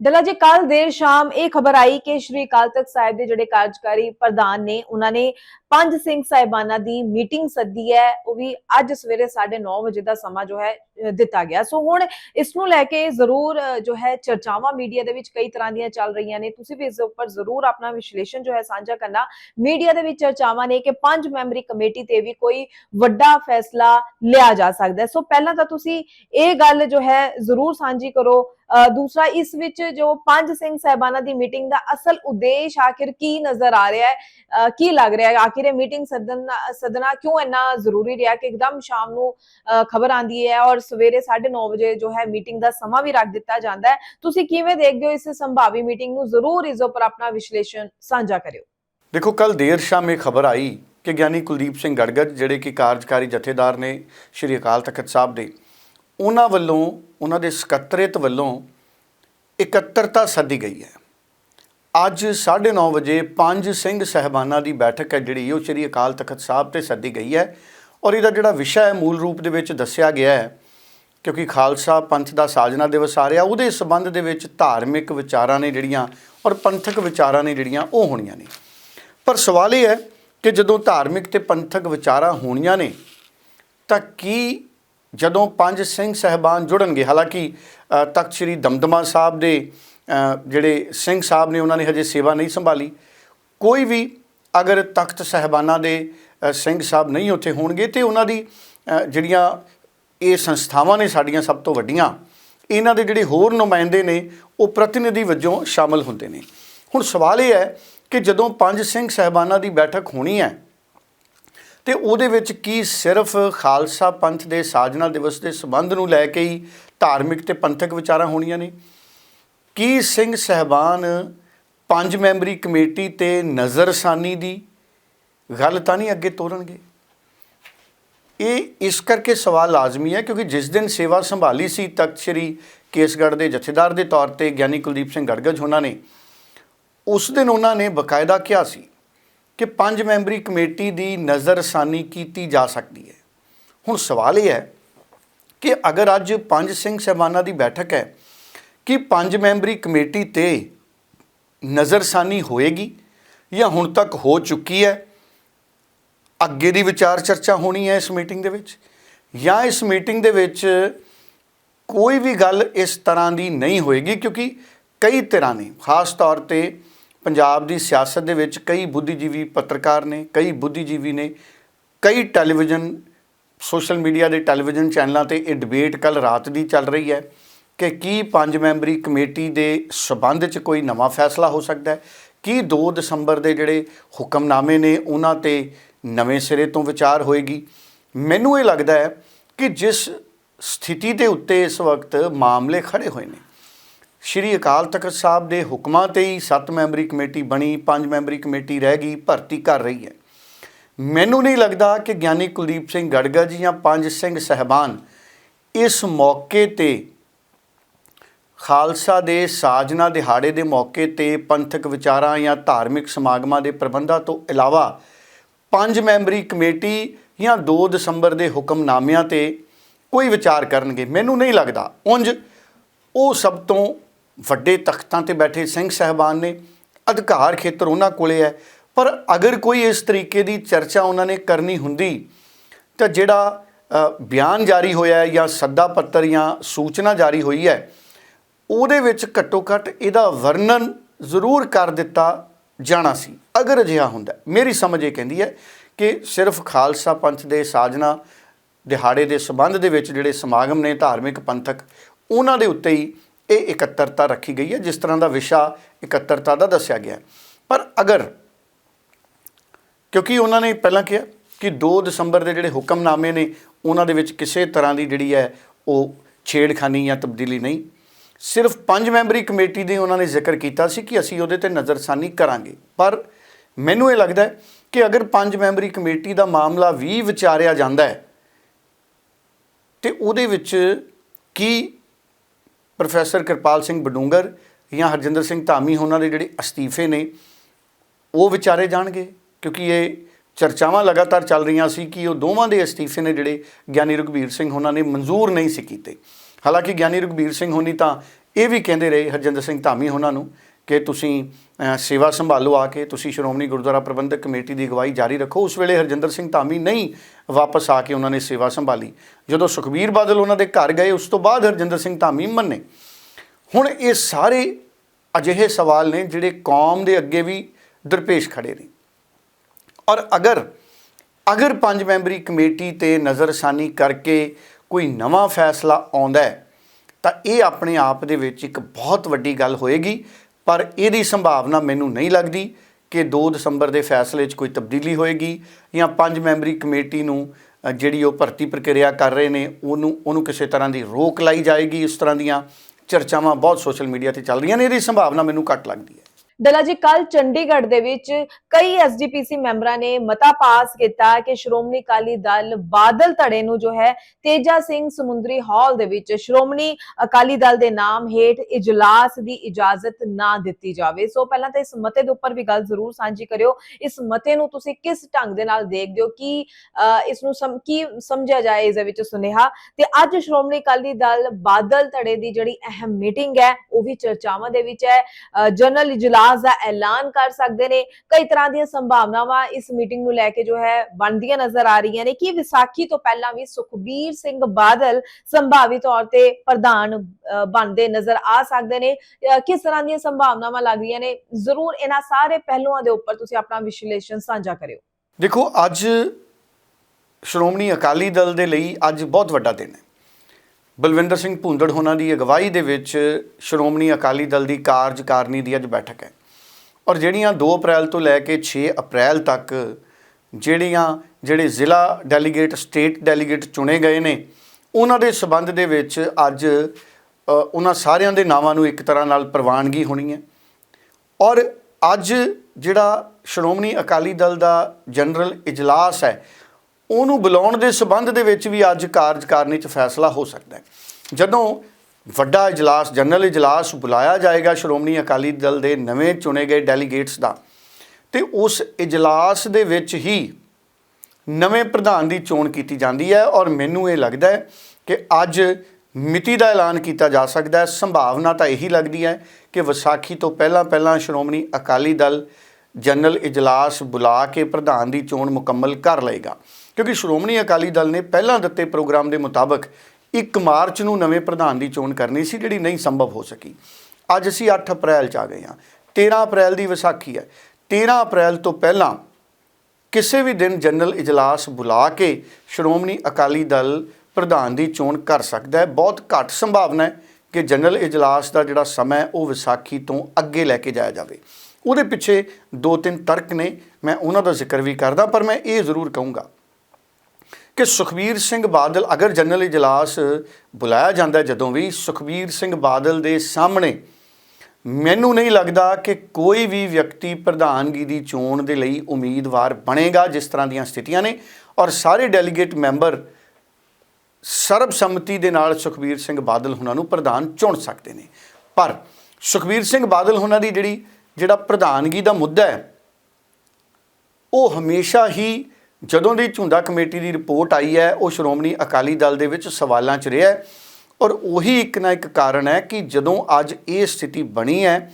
ਡੱਲਾ ਜੀ ਕੱਲ ਦੇਰ ਸ਼ਾਮ ਇਹ ਖਬਰ ਆਈ ਕਿ ਸ਼੍ਰੀ ਅਕਾਲ ਤਖਤ ਸਾਹਿਬ ਦੇ ਜਿਹੜੇ ਕਾਰਜਕਾਰੀ ਪ੍ਰਧਾਨ ਨੇ, ਉਹਨਾਂ ਨੇ ਪੰਜ ਸਿੰਘ ਸਾਹਿਬਾਨਾਂ ਦੀ ਮੀਟਿੰਗ ਸੱਦੀ ਹੈ। ਉਹ ਵੀ ਅੱਜ ਸਵੇਰੇ 9:30 ਵਜੇ ਦਾ ਸਮਾਂ ਜੋ ਹੈ ਦਿੱਤਾ ਗਿਆ। ਸੋ ਹੁਣ ਇਸ ਨੂੰ ਲੈ ਕੇ ਜ਼ਰੂਰ ਜੋ ਹੈ ਚਰਚਾਵਾਂ ਮੀਡੀਆ ਦੇ ਵਿੱਚ ਕਈ ਤਰ੍ਹਾਂ ਦੀਆਂ ਚੱਲ ਰਹੀਆਂ ਨੇ। ਤੁਸੀਂ ਵੀ ਇਸ ਦੇ ਉੱਪਰ ਜ਼ਰੂਰ ਆਪਣਾ ਵਿਸ਼ਲੇਸ਼ਣ ਜੋ ਹੈ ਸਾਂਝਾ ਕਰਨਾ। ਮੀਡੀਆ ਦੇ ਵਿੱਚ ਚਰਚਾਵਾਂ ਨੇ ਕਿ ਪੰਜ ਮੈਂਬਰੀ ਕਮੇਟੀ ਤੇ ਵੀ ਕੋਈ ਵੱਡਾ ਫੈਸਲਾ ਲਿਆ ਜਾ ਸਕਦਾ ਸੋ ਪਹਿਲਾਂ ਤਾਂ ਤੁਸੀਂ ਇਹ ਗੱਲ ਜੋ ਹੈ ਜ਼ਰੂਰ ਸਾਂਝੀ ਕਰੋ। ਦੂਸਰਾ ਇਸ ਵਿੱਚ ਜੋ ਪੰਜ ਸਿੰਘ ਸਾਹਿਬਾਨਾਂ ਦੀ ਮੀਟਿੰਗ ਦਾ ਅਸਲ ਉਦੇਸ਼ ਆਖਿਰ ਕੀ ਨਜ਼ਰ ਆ ਰਿਹਾ ਹੈ? ਕੀ ਲੱਗ ਰਿਹਾ ਹੈ? ਆਖਿਰ ਇਹ ਮੀਟਿੰਗ ਸੱਦਣ ਸੱਦਣਾ ਕਿਉਂ ਇੰਨਾ ਜ਼ਰੂਰੀ ਰਿਹਾ ਕਿ ਇੱਕਦਮ ਸ਼ਾਮ ਨੂੰ ਖਬਰ ਆਂਦੀ ਹੈ ਔਰ ਸਵੇਰੇ 9:30 ਵਜੇ ਜੋ ਹੈ ਮੀਟਿੰਗ ਦਾ ਸਮਾਂ ਵੀ ਰੱਖ ਦਿੱਤਾ ਜਾਂਦਾ ਹੈ। ਤੁਸੀਂ ਕਿਵੇਂ ਦੇਖਦੇ ਹੋ ਇਸ ਸੰਭਾਵੀ ਮੀਟਿੰਗ ਨੂੰ? ਜ਼ਰੂਰ ਇਸ ਉੱਪਰ ਆਪਣਾ ਵਿਸ਼ਲੇਸ਼ਣ ਸਾਂਝਾ ਕਰਿਓ। ਦੇਖੋ ਕੱਲ ਦੇਰ ਸ਼ਾਮ ਇਹ ਖਬਰ ਆਈ ਕਿ ਗਿਆਨੀ ਕੁਲਦੀਪ ਸਿੰਘ ਗੜਗੜ ਜਿਹੜੇ ਕਿ ਕਾਰਜਕਾਰੀ ਜਥੇਦਾਰ ਨੇ ਸ਼੍ਰੀ ਅਕਾਲ ਤਖਤ ਸਾਹਿਬ ਦੇ ਉਹਨਾਂ ਵੱਲੋਂ, ਉਹਨਾਂ ਦੇ ਸਕੱਤਰੇਤ ਵੱਲੋਂ ਇਕੱਤਰਤਾ ਸੱਦੀ ਗਈ ਹੈ। ਅੱਜ 9:30 ਵਜੇ ਪੰਜ ਸਿੰਘ ਸਹਿਬਾਨਾਂ ਦੀ ਬੈਠਕ ਹੈ ਜਿਹੜੀ ਉਹ ਸ਼੍ਰੀ ਅਕਾਲ ਤਖਤ ਸਾਹਿਬ ਤੇ ਸੱਦੀ ਗਈ ਹੈ ਔਰ ਇਹਦਾ ਜਿਹੜਾ ਵਿਸ਼ਾ ਹੈ ਮੂਲ ਰੂਪ ਦੇ ਵਿੱਚ ਦੱਸਿਆ ਗਿਆ ਹੈ ਕਿਉਂਕਿ ਖਾਲਸਾ ਪੰਥ ਦਾ ਸਾਜਨਾ ਦਿਵਸ ਆ ਰਿਹਾ, ਉਹਦੇ ਸੰਬੰਧ ਦੇ ਵਿੱਚ ਧਾਰਮਿਕ ਵਿਚਾਰਾਂ ਨੇ ਜਿਹੜੀਆਂ ਔਰ ਪੰਥਕ ਵਿਚਾਰਾਂ ਨੇ ਜਿਹੜੀਆਂ ਉਹ ਹੋਣੀਆਂ ਨੇ। ਪਰ ਸਵਾਲ ਇਹ ਹੈ ਕਿ ਜਦੋਂ ਧਾਰਮਿਕ ਤੇ ਪੰਥਕ ਵਿਚਾਰਾਂ ਹੋਣੀਆਂ ਨੇ ਤਾਂ ਕੀ ਜਦੋਂ ਪੰਜ ਸਿੰਘ ਸਹਿਬਾਨ ਜੁੜਨਗੇ, ਹਾਲਾਂਕਿ ਤਖਤ ਸ੍ਰੀ ਦਮਦਮਾ ਸਾਹਿਬ ਦੇ ਜਿਹੜੇ ਸਿੰਘ ਸਾਹਿਬ ਨੇ ਉਹਨਾਂ ਨੇ ਹਜੇ ਸੇਵਾ ਨਹੀਂ ਸੰਭਾਲੀ, ਕੋਈ ਵੀ ਅਗਰ ਤਖਤ ਸਹਿਬਾਨਾਂ ਦੇ ਸਿੰਘ ਸਾਹਿਬ ਨਹੀਂ ਉੱਥੇ ਹੋਣਗੇ ਤੇ ਉਹਨਾਂ ਦੀ ਜਿਹੜੀਆਂ ਇਹ ਸੰਸਥਾਵਾਂ ਨੇ ਸਾਡੀਆਂ ਸਭ ਤੋਂ ਵੱਡੀਆਂ, ਇਹਨਾਂ ਦੇ ਜਿਹੜੇ ਹੋਰ ਨੁਮਾਇੰਦੇ ਨੇ, ਉਹ ਪ੍ਰਤੀਨਿਧੀ ਵਜੋਂ ਸ਼ਾਮਲ ਹੁੰਦੇ ਨੇ। ਹੁਣ ਸਵਾਲ ਇਹ ਹੈ ਕਿ ਜਦੋਂ ਪੰਜ ਸਿੰਘ ਸਹਿਬਾਨਾਂ ਦੀ ਬੈਠਕ ਹੋਣੀ ਹੈ ਤੇ ਉਹਦੇ ਵਿੱਚ ਕੀ ਸਿਰਫ ਖਾਲਸਾ ਪੰਥ ਦੇ ਸਾਜਨਾ ਦਿਵਸ ਦੇ ਸੰਬੰਧ ਨੂੰ ਲੈ ਕੇ ਹੀ ਧਾਰਮਿਕ ਤੇ ਪੰਥਕ ਵਿਚਾਰਾਂ ਹੋਣੀਆਂ ਨੇ? ਕੀ ਸਿੰਘ ਸਹਿਬਾਨ ਪੰਜ ਮੈਂਬਰੀ ਕਮੇਟੀ ਤੇ ਨਜ਼ਰਸਾਨੀ ਦੀ ਗੱਲ ਤਾਂ ਨਹੀਂ ਅੱਗੇ ਤੋਰਨਗੇ? ਇਹ ਇਸ ਕਰਕੇ ਸਵਾਲ ਲਾਜ਼ਮੀ ਹੈ ਕਿਉਂਕਿ ਜਿਸ ਦਿਨ ਸੇਵਾ ਸੰਭਾਲੀ ਸੀ ਤਖਤ ਸ੍ਰੀ ਕੇਸਗੜ੍ਹ ਦੇ ਜਥੇਦਾਰ ਦੇ ਤੌਰ ਤੇ ਗਿਆਨੀ ਕੁਲਦੀਪ ਸਿੰਘ ਗੜਗੜ ਉਹਨਾਂ ਨੇ, ਉਸ ਦਿਨ ਉਹਨਾਂ ਨੇ ਬਕਾਇਦਾ ਕਿਹਾ ਸੀ ਕਿ ਪੰਜ ਮੈਂਬਰੀ ਕਮੇਟੀ ਦੀ ਨਜ਼ਰਸਾਨੀ ਕੀਤੀ ਜਾ ਸਕਦੀ ਹੈ। ਹੁਣ ਸਵਾਲ ਇਹ ਹੈ ਕਿ ਅਗਰ ਅੱਜ ਪੰਜ ਸਿੰਘ ਸਹਿਬਾਨਾਂ ਦੀ ਬੈਠਕ ਹੈ, ਕਿ ਪੰਜ ਮੈਂਬਰੀ ਕਮੇਟੀ ਤੇ ਨਜ਼ਰਸਾਨੀ ਹੋਏਗੀ ਜਾਂ ਹੁਣ ਤੱਕ ਹੋ ਚੁੱਕੀ ਹੈ? ਅੱਗੇ ਦੀ ਵਿਚਾਰ ਚਰਚਾ ਹੋਣੀ ਹੈ ਇਸ ਮੀਟਿੰਗ ਦੇ ਵਿੱਚ ਜਾਂ ਇਸ ਮੀਟਿੰਗ ਦੇ ਵਿੱਚ ਕੋਈ ਵੀ ਗੱਲ ਇਸ ਤਰ੍ਹਾਂ ਦੀ ਨਹੀਂ ਹੋਏਗੀ ਕਿਉਂਕਿ ਕਈ ਤਰ੍ਹਾਂ ਨੇ ਖਾਸ ਤੌਰ ਤੇ ਪੰਜਾਬ ਦੀ ਸਿਆਸਤ ਦੇ ਵਿੱਚ ਕਈ ਬੁੱਧੀਜੀਵੀ ਪੱਤਰਕਾਰ ਨੇ, ਕਈ ਬੁੱਧੀਜੀਵੀ ਨੇ, ਕਈ ਟੈਲੀਵਿਜ਼ਨ, ਸੋਸ਼ਲ ਮੀਡੀਆ ਦੇ ਟੈਲੀਵਿਜ਼ਨ ਚੈਨਲਾਂ ਤੇ ਇਹ ਡਿਬੇਟ ਕੱਲ ਰਾਤ ਦੀ ਚੱਲ ਰਹੀ ਹੈ ਕਿ ਕੀ ਪੰਜ ਮੈਂਬਰੀ ਕਮੇਟੀ ਦੇ ਸਬੰਧ 'ਚ ਕੋਈ ਨਵਾਂ ਫੈਸਲਾ ਹੋ ਸਕਦਾ ਹੈ? ਕੀ 2 ਦਸੰਬਰ ਦੇ ਜਿਹੜੇ ਹੁਕਮਨਾਮੇ ਨੇ, ਉਹਨਾਂ ਤੇ ਨਵੇਂ ਸਿਰੇ ਤੋਂ ਵਿਚਾਰ ਹੋਏਗੀ? ਮੈਨੂੰ ਇਹ ਲੱਗਦਾ ਹੈ ਕਿ ਜਿਸ ਸਥਿਤੀ ਦੇ ਉੱਤੇ ਇਸ ਵਕਤ ਮਾਮਲੇ ਖੜੇ ਹੋਏ ਨੇ ਸ਼੍ਰੀ ਅਕਾਲ ਤਖਤ ਸਾਹਿਬ ਦੇ ਹੁਕਮਾਂ ਤੇ ਹੀ 7 ਮੈਂਬਰੀ ਕਮੇਟੀ ਬਣੀ 5 ਮੈਂਬਰੀ ਕਮੇਟੀ ਰਹਿ ਗਈ, ਭਰਤੀ ਕਰ ਰਹੀ ਹੈ। ਮੈਨੂੰ ਨਹੀਂ ਲੱਗਦਾ ਕਿ ਗਿਆਨੀ ਕੁਲਦੀਪ ਸਿੰਘ ਗੜਗੜ ਜੀ ਜਾਂ ਪੰਜ ਸਿੰਘ ਸਹਿਬਾਨ ਇਸ ਮੌਕੇ ਤੇ ਖਾਲਸਾ ਦੇ ਸਾਜਨਾ ਦਿਹਾੜੇ ਦੇ ਮੌਕੇ ਤੇ ਪੰਥਕ ਵਿਚਾਰਾਂ ਜਾਂ ਧਾਰਮਿਕ ਸਮਾਗਮਾਂ ਦੇ ਪ੍ਰਬੰਧਾਂ ਤੋਂ ਇਲਾਵਾ ਪੰਜ ਮੈਂਬਰੀ ਕਮੇਟੀ ਜਾਂ 2 ਦਸੰਬਰ ਦੇ ਹੁਕਮਨਾਮਿਆਂ ਤੇ ਕੋਈ ਵਿਚਾਰ ਕਰਨਗੇ। ਮੈਨੂੰ ਨਹੀਂ ਲੱਗਦਾ। ਉਂਝ ਉਹ ਸਭ ਤੋਂ ਵੱਡੇ ਤਖਤਾਂ ਤੇ ਬੈਠੇ ਸਿੰਘ ਸਹਿਬਾਨ ਨੇ, ਅਧਿਕਾਰ ਖੇਤਰ ਉਹਨਾਂ ਕੋਲੇ ਹੈ, ਪਰ ਅਗਰ ਕੋਈ ਇਸ ਤਰੀਕੇ ਦੀ ਚਰਚਾ ਉਹਨਾਂ ਨੇ ਕਰਨੀ ਹੁੰਦੀ, ਤਾਂ ਜਿਹੜਾ ਬਿਆਨ ਜਾਰੀ ਹੋਇਆ ਹੈ ਜਾਂ ਸੱਦਾ ਪੱਤਰ ਜਾਂ ਸੂਚਨਾ ਜਾਰੀ ਹੋਈ ਹੈ, ਉਹਦੇ ਵਿੱਚ ਘੱਟੋ ਘੱਟ ਇਹਦਾ ਵਰਣਨ ਜ਼ਰੂਰ ਕਰ ਦਿੱਤਾ ਜਾਣਾ ਸੀ। ਅਗਰ ਅਜਿਹਾ ਹੁੰਦਾ, ਮੇਰੀ ਸਮਝ ਇਹ ਕਹਿੰਦੀ ਹੈ ਕਿ ਸਿਰਫ ਖਾਲਸਾ ਪੰਥ ਦੇ ਸਾਜਨਾ, ਦਿਹਾੜੇ ਦੇ ਸਬੰਧ ਦੇ ਵਿੱਚ ਜਿਹੜੇ ਸਮਾਗਮ ਨੇ ਧਾਰਮਿਕ ਪੰਥਕ, ਉਹਨਾਂ ਦੇ ਉੱਤੇ ਹੀ ਇਹ ਇਕੱਤਰਤਾ ਰੱਖੀ ਗਈ ਹੈ, ਜਿਸ ਤਰ੍ਹਾਂ ਦਾ ਵਿਸ਼ਾ ਇਕੱਤਰਤਾ ਦਾ ਦੱਸਿਆ ਗਿਆ ਪਰ ਅਗਰ, ਕਿਉਂਕਿ ਉਹਨਾਂ ਨੇ ਪਹਿਲਾਂ ਕਿਹਾ ਕਿ 2 ਦਸੰਬਰ ਦੇ ਜਿਹੜੇ ਹੁਕਮਨਾਮੇ ਨੇ, ਉਹਨਾਂ ਦੇ ਵਿੱਚ ਕਿਸੇ ਤਰ੍ਹਾਂ ਦੀ ਜਿਹੜੀ ਹੈ ਉਹ ਛੇੜਖਾਨੀ ਜਾਂ ਤਬਦੀਲੀ ਨਹੀਂ। ਸਿਰਫ ਪੰਜ ਮੈਂਬਰੀ ਕਮੇਟੀ ਦੇ ਉਹਨਾਂ ਨੇ ਜ਼ਿਕਰ ਕੀਤਾ ਸੀ ਕਿ ਅਸੀਂ ਉਹਦੇ ਤੇ ਨਜ਼ਰਸਾਨੀ ਕਰਾਂਗੇ। ਪਰ ਮੈਨੂੰ ਇਹ ਲੱਗਦਾ ਹੈ ਕਿ ਅਗਰ ਪੰਜ ਮੈਂਬਰੀ ਕਮੇਟੀ ਦਾ ਮਾਮਲਾ ਵੀ ਵਿਚਾਰਿਆ ਜਾਂਦਾ ਹੈ, ਤੇ ਉਹਦੇ ਵਿੱਚ ਕੀ ਪ੍ਰੋਫੈਸਰ ਕਿਰਪਾਲ ਸਿੰਘ ਬਡੂੰਗਰ ਜਾਂ ਹਰਜਿੰਦਰ ਸਿੰਘ ਧਾਮੀ ਉਹਨਾਂ ਦੇ ਜਿਹੜੇ ਅਸਤੀਫੇ ਨੇ, ਉਹ ਵਿਚਾਰੇ ਜਾਣਗੇ, ਕਿਉਂਕਿ ਇਹ ਚਰਚਾਵਾਂ ਲਗਾਤਾਰ ਚੱਲ ਰਹੀਆਂ ਸੀ ਕਿ ਉਹ ਦੋਵਾਂ ਦੇ ਅਸਤੀਫੇ ਨੇ ਜਿਹੜੇ ਗਿਆਨੀ ਰਘਬੀਰ ਸਿੰਘ ਉਹਨਾਂ ਨੇ ਮਨਜ਼ੂਰ ਨਹੀਂ ਸੀ ਕੀਤੇ। ਹਾਲਾਂਕਿ ਗਿਆਨੀ ਰਘਬੀਰ ਸਿੰਘ ਹੋਣੀ ਤਾਂ ਇਹ ਵੀ ਕਹਿੰਦੇ ਰਹੇ ਹਰਜਿੰਦਰ ਸਿੰਘ ਧਾਮੀ ਉਹਨਾਂ ਨੂੰ ਕਿ ਤੁਸੀਂ ਸੇਵਾ ਸੰਭਾਲੋ ਆ ਕੇ, ਤੁਸੀਂ ਸ਼੍ਰੋਮਣੀ ਗੁਰਦੁਆਰਾ ਪ੍ਰਬੰਧਕ ਕਮੇਟੀ ਦੀ ਅਗਵਾਈ ਜਾਰੀ ਰੱਖੋ। ਉਸ ਵੇਲੇ ਹਰਜਿੰਦਰ ਸਿੰਘ ਧਾਮੀ ਨਹੀਂ ਵਾਪਸ ਆ ਕੇ ਉਹਨਾਂ ਨੇ ਸੇਵਾ ਸੰਭਾਲੀ। ਜਦੋਂ ਸੁਖਬੀਰ ਬਾਦਲ ਉਹਨਾਂ ਦੇ ਘਰ ਗਏ, ਉਸ ਤੋਂ ਬਾਅਦ ਹਰਜਿੰਦਰ ਸਿੰਘ ਧਾਮੀ ਮੰਨੇ। ਹੁਣ ਇਹ ਸਾਰੇ ਅਜਿਹੇ ਸਵਾਲ ਨੇ ਜਿਹੜੇ ਕੌਮ ਦੇ ਅੱਗੇ ਵੀ ਦਰਪੇਸ਼ ਖੜੇ ਨੇ। ਔਰ ਅਗਰ ਅਗਰ ਪੰਜ ਮੈਂਬਰੀ ਕਮੇਟੀ ਤੇ ਨਜ਼ਰਸਾਨੀ ਕਰਕੇ ਕੋਈ ਨਵਾਂ ਫੈਸਲਾ ਆਉਂਦਾ ਹੈ, ਤਾਂ ਇਹ ਆਪਣੇ ਆਪ ਦੇ ਵਿੱਚ ਇੱਕ ਬਹੁਤ ਵੱਡੀ ਗੱਲ ਹੋਏਗੀ। ਪਰ ਇਹਦੀ ਸੰਭਾਵਨਾ ਮੈਨੂੰ ਨਹੀਂ ਲੱਗਦੀ ਕਿ 2 ਦਸੰਬਰ ਦੇ ਫੈਸਲੇ 'ਚ ਕੋਈ ਤਬਦੀਲੀ ਹੋਏਗੀ ਜਾਂ ਪੰਜ ਮੈਂਬਰੀ ਕਮੇਟੀ ਨੂੰ ਜਿਹੜੀ ਉਹ ਭਰਤੀ ਪ੍ਰਕਿਰਿਆ ਕਰ ਰਹੇ ਨੇ, ਉਹਨੂੰ ਉਹਨੂੰ ਕਿਸੇ ਤਰ੍ਹਾਂ ਦੀ ਰੋਕ ਲਾਈ ਜਾਏਗੀ ਇਸ ਤਰ੍ਹਾਂ ਦੀਆਂ ਚਰਚਾਵਾਂ ਬਹੁਤ ਸੋਸ਼ਲ ਮੀਡੀਆ ਤੇ ਚੱਲ ਰਹੀਆਂ ਨੇ, ਇਹਦੀ ਸੰਭਾਵਨਾ ਮੈਨੂੰ ਘੱਟ ਲੱਗਦੀ ਹੈ। ਦਲਾ ਜੀ ਕੱਲ ਚੰਡੀਗੜ੍ਹ ਦੇ ਵਿੱਚ ਕਈ ਐਸਜੀਪੀਸੀ ਮੈਂਬਰਾਂ ਨੇ ਮਤਾ ਪਾਸ ਕੀਤਾ ਕਿ ਸ਼੍ਰੋਮਣੀ ਅਕਾਲੀ ਦਲ ਬਾਦਲ ਧੜੇ ਨੂੰ ਜੋ ਹੈ ਤੇਜਾ ਸਿੰਘ ਸਮੁੰਦਰੀ ਹਾਲ ਦੇ ਵਿੱਚ ਸ਼੍ਰੋਮਣੀ ਅਕਾਲੀ ਦਲ ਦੇ ਨਾਮ ਹੇਠ ਇਜਲਾਸ ਦੀ ਇਜਾਜ਼ਤ ਨਾ ਦਿੱਤੀ ਜਾਵੇ। ਸੋ ਪਹਿਲਾਂ ਤਾਂ ਇਸ ਮਤੇ ਦੇ ਉੱਪਰ ਵੀ ਗੱਲ ਜ਼ਰੂਰ ਸਾਂਝੀ ਕਰਿਓ। ਇਸ ਮਤੇ ਨੂੰ ਤੁਸੀਂ ਕਿਸ ਢੰਗ ਦੇ ਨਾਲ ਦੇਖਦੇ ਹੋ? ਕਿ ਅਹ, ਇਸ ਨੂੰ ਕੀ ਸਮਝਿਆ ਜਾਏ ਇਸ ਦੇ ਵਿੱਚ ਸੁਨੇਹਾ? ਤੇ ਅੱਜ ਸ਼੍ਰੋਮਣੀ ਅਕਾਲੀ ਦਲ ਬਾਦਲ ਧੜੇ ਦੀ ਜਿਹੜੀ ਅਹਿਮ ਮੀਟਿੰਗ ਹੈ ਉਹ ਵੀ ਚਰਚਾਵਾਂ ਦੇ ਵਿੱਚ ਹੈ। ਜਨਰਲ ਇਜਲਾਸ ਦਾ ਐਲਾਨ ਕਰ ਸਕਦੇ ਨੇ। ਕਈ ਤਰ੍ਹਾਂ ਦੀਆਂ ਸੰਭਾਵਨਾਵਾਂ ਇਸ ਮੀਟਿੰਗ ਨੂੰ ਲੈ ਕੇ ਜੋ ਹੈ ਬਣਦੀਆਂ ਨਜ਼ਰ ਆ ਰਹੀਆਂ ਨੇ ਕਿ ਵਿਸਾਖੀ ਤੋਂ ਪਹਿਲਾਂ ਵੀ ਸੁਖਬੀਰ ਸਿੰਘ ਬਾਦਲ ਸੰਭਾਵੀ ਤੌਰ ਤੇ ਪ੍ਰਧਾਨ ਬਣਦੇ ਨਜ਼ਰ ਆ ਸਕਦੇ ਨੇ। ਕਿਸ ਤਰ੍ਹਾਂ ਦੀਆਂ ਸੰਭਾਵਨਾਵਾਂ ਲੱਗ ਰਹੀਆਂ ਨੇ? ਜ਼ਰੂਰ ਇਹਨਾਂ ਸਾਰੇ ਪਹਿਲੂਆਂ ਦੇ ਉੱਪਰ ਤੁਸੀਂ ਆਪਣਾ ਵਿਸ਼ਲੇਸ਼ਣ ਸਾਂਝਾ ਕਰਿਓ। ਦੇਖੋ, ਅੱਜ ਸ਼੍ਰੋਮਣੀ ਅਕਾਲੀ ਦਲ ਦੇ ਲਈ ਅੱਜ ਬਹੁਤ ਵੱਡਾ ਦਿਨ ਹੈ। ਬਲਵਿੰਦਰ ਸਿੰਘ ਭੁੰਦੜ ਹੋਣਾ ਦੀ ਅਗਵਾਈ ਦੇ ਵਿੱਚ ਸ਼੍ਰੋਮਣੀ ਅਕਾਲੀ ਦਲ ਦੀ ਕਾਰਜਕਾਰਨੀ ਦੀ ਅੱਜ ਬੈਠਕ ਹੈ। ਔਰ ਜਿਹੜੀਆਂ 2 ਅਪ੍ਰੈਲ ਤੋਂ ਲੈ ਕੇ 6 ਅਪ੍ਰੈਲ ਤੱਕ ਜਿਹੜੀਆਂ, ਜਿਹੜੇ ਜ਼ਿਲ੍ਹਾ ਡੈਲੀਗੇਟ, ਸਟੇਟ ਡੈਲੀਗੇਟ ਚੁਣੇ ਗਏ ਨੇ, ਉਹਨਾਂ ਦੇ ਸਬੰਧ ਦੇ ਵਿੱਚ ਅੱਜ ਉਹਨਾਂ ਸਾਰਿਆਂ ਦੇ ਨਾਵਾਂ ਨੂੰ ਇੱਕ ਤਰ੍ਹਾਂ ਨਾਲ ਪ੍ਰਵਾਨਗੀ ਹੋਣੀ ਹੈ। ਔਰ ਅੱਜ ਜਿਹੜਾ ਸ਼੍ਰੋਮਣੀ ਅਕਾਲੀ ਦਲ ਦਾ ਜਨਰਲ ਇਜਲਾਸ ਹੈ ਉਹਨੂੰ ਬੁਲਾਉਣ ਦੇ ਸਬੰਧ ਦੇ ਵਿੱਚ ਵੀ ਅੱਜ ਕਾਰਜਕਾਰਨੀ 'ਚ ਫੈਸਲਾ ਹੋ ਸਕਦਾ ਹੈ। ਜਦੋਂ ਵੱਡਾ ਇਜਲਾਸ, ਜਨਰਲ ਇਜਲਾਸ ਬੁਲਾਇਆ ਜਾਏਗਾ, ਸ਼੍ਰੋਮਣੀ ਅਕਾਲੀ ਦਲ ਦੇ ਨਵੇਂ ਚੁਣੇ ਗਏ ਡੈਲੀਗੇਟਸ ਦਾ, ਤੇ ਉਸ ਇਜਲਾਸ ਦੇ ਵਿੱਚ ਹੀ ਨਵੇਂ ਪ੍ਰਧਾਨ ਦੀ ਚੋਣ ਕੀਤੀ ਜਾਂਦੀ ਹੈ ਔਰ ਮੈਨੂੰ ਇਹ ਲੱਗਦਾ ਹੈ ਕਿ ਅੱਜ ਮਿਤੀ ਦਾ ਐਲਾਨ ਕੀਤਾ ਜਾ ਸਕਦਾ ਹੈ। ਸੰਭਾਵਨਾ ਤਾਂ ਇਹੀ ਲੱਗਦੀ ਹੈ ਕਿ ਵਿਸਾਖੀ ਤੋਂ ਪਹਿਲਾਂ ਪਹਿਲਾਂ ਸ਼੍ਰੋਮਣੀ ਅਕਾਲੀ ਦਲ ਜਨਰਲ ਇਜਲਾਸ ਬੁਲਾ ਕੇ ਪ੍ਰਧਾਨ ਦੀ ਚੋਣ ਮੁਕੰਮਲ ਕਰ ਲਏਗਾ। ਕਿਉਂਕਿ ਸ਼੍ਰੋਮਣੀ ਅਕਾਲੀ ਦਲ ਨੇ ਪਹਿਲਾਂ ਦਿੱਤੇ ਪ੍ਰੋਗਰਾਮ ਦੇ ਮੁਤਾਬਕ 1 ਮਾਰਚ ਨੂੰ ਨਵੇਂ ਪ੍ਰਧਾਨ ਦੀ ਚੋਣ ਕਰਨੀ ਸੀ, ਜਿਹੜੀ ਨਹੀਂ ਸੰਭਵ ਹੋ ਸਕੀ। ਅੱਜ ਅਸੀਂ 8 ਅਪ੍ਰੈਲ ਚ ਆ ਗਏ ਹਾਂ। 13 ਅਪ੍ਰੈਲ ਦੀ ਵਿਸਾਖੀ ਹੈ। 13 ਅਪ੍ਰੈਲ ਤੋਂ ਪਹਿਲਾਂ ਕਿਸੇ ਵੀ ਦਿਨ ਜਨਰਲ ਇਜਲਾਸ ਬੁਲਾ ਕੇ ਸ਼੍ਰੋਮਣੀ ਅਕਾਲੀ ਦਲ ਪ੍ਰਧਾਨ ਦੀ ਚੋਣ ਕਰ ਸਕਦਾ ਹੈ। ਬਹੁਤ ਘੱਟ ਸੰਭਾਵਨਾ ਹੈ ਕਿ ਜਨਰਲ ਇਜਲਾਸ ਦਾ ਜਿਹੜਾ ਸਮਾਂ ਉਹ ਵਿਸਾਖੀ ਤੋਂ ਅੱਗੇ ਲੈ ਕੇ ਜਾਇਆ ਜਾਵੇ। ਉਹਦੇ ਪਿੱਛੇ ਦੋ ਤਿੰਨ ਤਰਕ ਨੇ, ਮੈਂ ਉਹਨਾਂ ਦਾ ਜ਼ਿਕਰ ਵੀ ਕਰਦਾ, ਪਰ ਮੈਂ ਇਹ ਜ਼ਰੂਰ ਕਹੂੰਗਾ ਕਿ ਸੁਖਬੀਰ ਸਿੰਘ ਬਾਦਲ ਅਗਰ ਜਨਰਲ ਇਜਲਾਸ ਬੁਲਾਇਆ ਜਾਂਦਾ ਜਦੋਂ ਵੀ, ਸੁਖਬੀਰ ਸਿੰਘ ਬਾਦਲ ਦੇ ਸਾਹਮਣੇ ਮੈਨੂੰ ਨਹੀਂ ਲੱਗਦਾ ਕਿ ਕੋਈ ਵੀ ਵਿਅਕਤੀ ਪ੍ਰਧਾਨਗੀ ਦੀ ਚੋਣ ਦੇ ਲਈ ਉਮੀਦਵਾਰ ਬਣੇਗਾ ਜਿਸ ਤਰ੍ਹਾਂ ਦੀਆਂ ਸਥਿਤੀਆਂ ਨੇ ਔਰ ਸਾਰੇ ਡੈਲੀਗੇਟ ਮੈਂਬਰ ਸਰਬਸੰਮਤੀ ਦੇ ਨਾਲ ਸੁਖਬੀਰ ਸਿੰਘ ਬਾਦਲ ਹੁਣਾਂ ਨੂੰ ਪ੍ਰਧਾਨ ਚੁਣ ਸਕਦੇ ਨੇ। ਪਰ ਸੁਖਬੀਰ ਸਿੰਘ ਬਾਦਲ ਹੁਣਾਂ ਦੀ ਜਿਹੜੀ, ਜਿਹੜਾ ਪ੍ਰਧਾਨਗੀ ਦਾ ਮੁੱਦਾ ਹੈ, ਉਹ ਹਮੇਸ਼ਾ ਹੀ ਜਦੋਂ ਦੀ ਝੁੰਦਾ ਕਮੇਟੀ ਦੀ ਰਿਪੋਰਟ ਆਈ ਹੈ, ਉਹ ਸ਼੍ਰੋਮਣੀ ਅਕਾਲੀ ਦਲ ਦੇ ਵਿੱਚ ਸਵਾਲਾਂ 'ਚ ਰਿਹਾ ਔਰ ਉਹੀ ਇੱਕ ਨਾ ਇੱਕ ਕਾਰਨ ਹੈ ਕਿ ਜਦੋਂ ਅੱਜ ਇਹ ਸਥਿਤੀ ਬਣੀ ਹੈ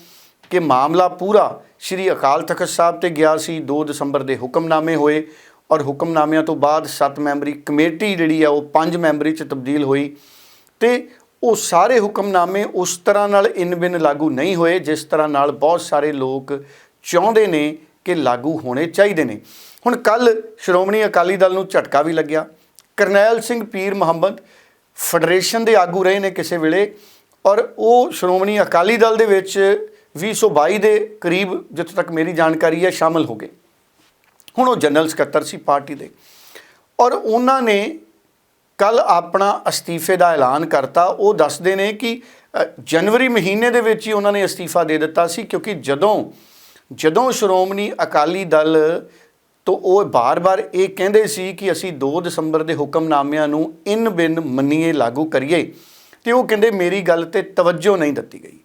ਕਿ ਮਾਮਲਾ ਪੂਰਾ ਸ਼੍ਰੀ ਅਕਾਲ ਤਖਤ ਸਾਹਿਬ ਤੇ ਗਿਆ ਸੀ 2 ਦਸੰਬਰ ਦੇ ਹੁਕਮਨਾਮੇ ਹੋਏ ਔਰ ਹੁਕਮਨਾਮਿਆਂ ਤੋਂ ਬਾਅਦ 7 ਮੈਂਬਰੀ ਕਮੇਟੀ ਜਿਹੜੀ ਆ ਉਹ 5 ਮੈਂਬਰੀ 'ਚ ਤਬਦੀਲ ਹੋਈ ਤੇ ਉਹ ਸਾਰੇ ਹੁਕਮਨਾਮੇ ਉਸ ਤਰ੍ਹਾਂ ਨਾਲ ਇਨ ਬਿਨ ਲਾਗੂ ਨਹੀਂ ਹੋਏ, ਜਿਸ ਤਰ੍ਹਾਂ ਨਾਲ ਬਹੁਤ ਸਾਰੇ ਲੋਕ ਚਾਹੁੰਦੇ ਨੇ ਕਿ ਲਾਗੂ ਹੋਣੇ ਚਾਹੀਦੇ ਨੇ। ਹੁਣ ਕੱਲ ਸ਼੍ਰੋਮਣੀ ਅਕਾਲੀ ਦਲ ਨੂੰ ਝਟਕਾ ਵੀ ਲੱਗਿਆ। ਕਰਨੈਲ ਸਿੰਘ ਪੀਰ ਮੁਹੰਮਦ ਫੈਡਰੇਸ਼ਨ ਦੇ ਆਗੂ ਰਹੇ ਨੇ ਕਿਸੇ ਵੇਲੇ ਔਰ ਉਹ ਸ਼੍ਰੋਮਣੀ ਅਕਾਲੀ ਦਲ ਦੇ ਵਿੱਚ 2022 ਦੇ ਕਰੀਬ ਜਿੱਥੋਂ ਤੱਕ ਮੇਰੀ ਜਾਣਕਾਰੀ ਹੈ ਸ਼ਾਮਲ ਹੋ ਗਏ। ਹੁਣ ਉਹ ਜਨਰਲ ਸਕੱਤਰ ਸੀ ਪਾਰਟੀ ਦੇ। ਔਰ ਉਹਨਾਂ ਨੇ ਕੱਲ ਆਪਣਾ ਅਸਤੀਫੇ ਦਾ ਐਲਾਨ ਕਰਤਾ। ਉਹ ਦੱਸਦੇ ਨੇ ਕਿ ਜਨਵਰੀ ਮਹੀਨੇ ਦੇ ਵਿੱਚ ਹੀ ਉਹਨਾਂ ਨੇ ਅਸਤੀਫਾ ਦੇ ਦਿੱਤਾ ਸੀ ਕਿਉਂਕਿ ਜਦੋਂ ਜਦੋਂ ਸ਼੍ਰੋਮਣੀ ਅਕਾਲੀ ਦਲ ਤੋਂ ਉਹ ਬਾਰ-ਬਾਰ ਇਹ ਕਹਿੰਦੇ ਸੀ ਕਿ ਅਸੀਂ 2 ਦਸੰਬਰ ਦੇ ਹੁਕਮਨਾਮਿਆਂ ਨੂੰ ਇਨ ਬਿਨ ਮੰਨੀਏ ਲਾਗੂ ਕਰੀਏ ਤੇ ਉਹ ਕਹਿੰਦੇ ਮੇਰੀ ਗੱਲ ਤੇ ਤਵੱਜੋ ਨਹੀਂ ਦਿੱਤੀ ਗਈ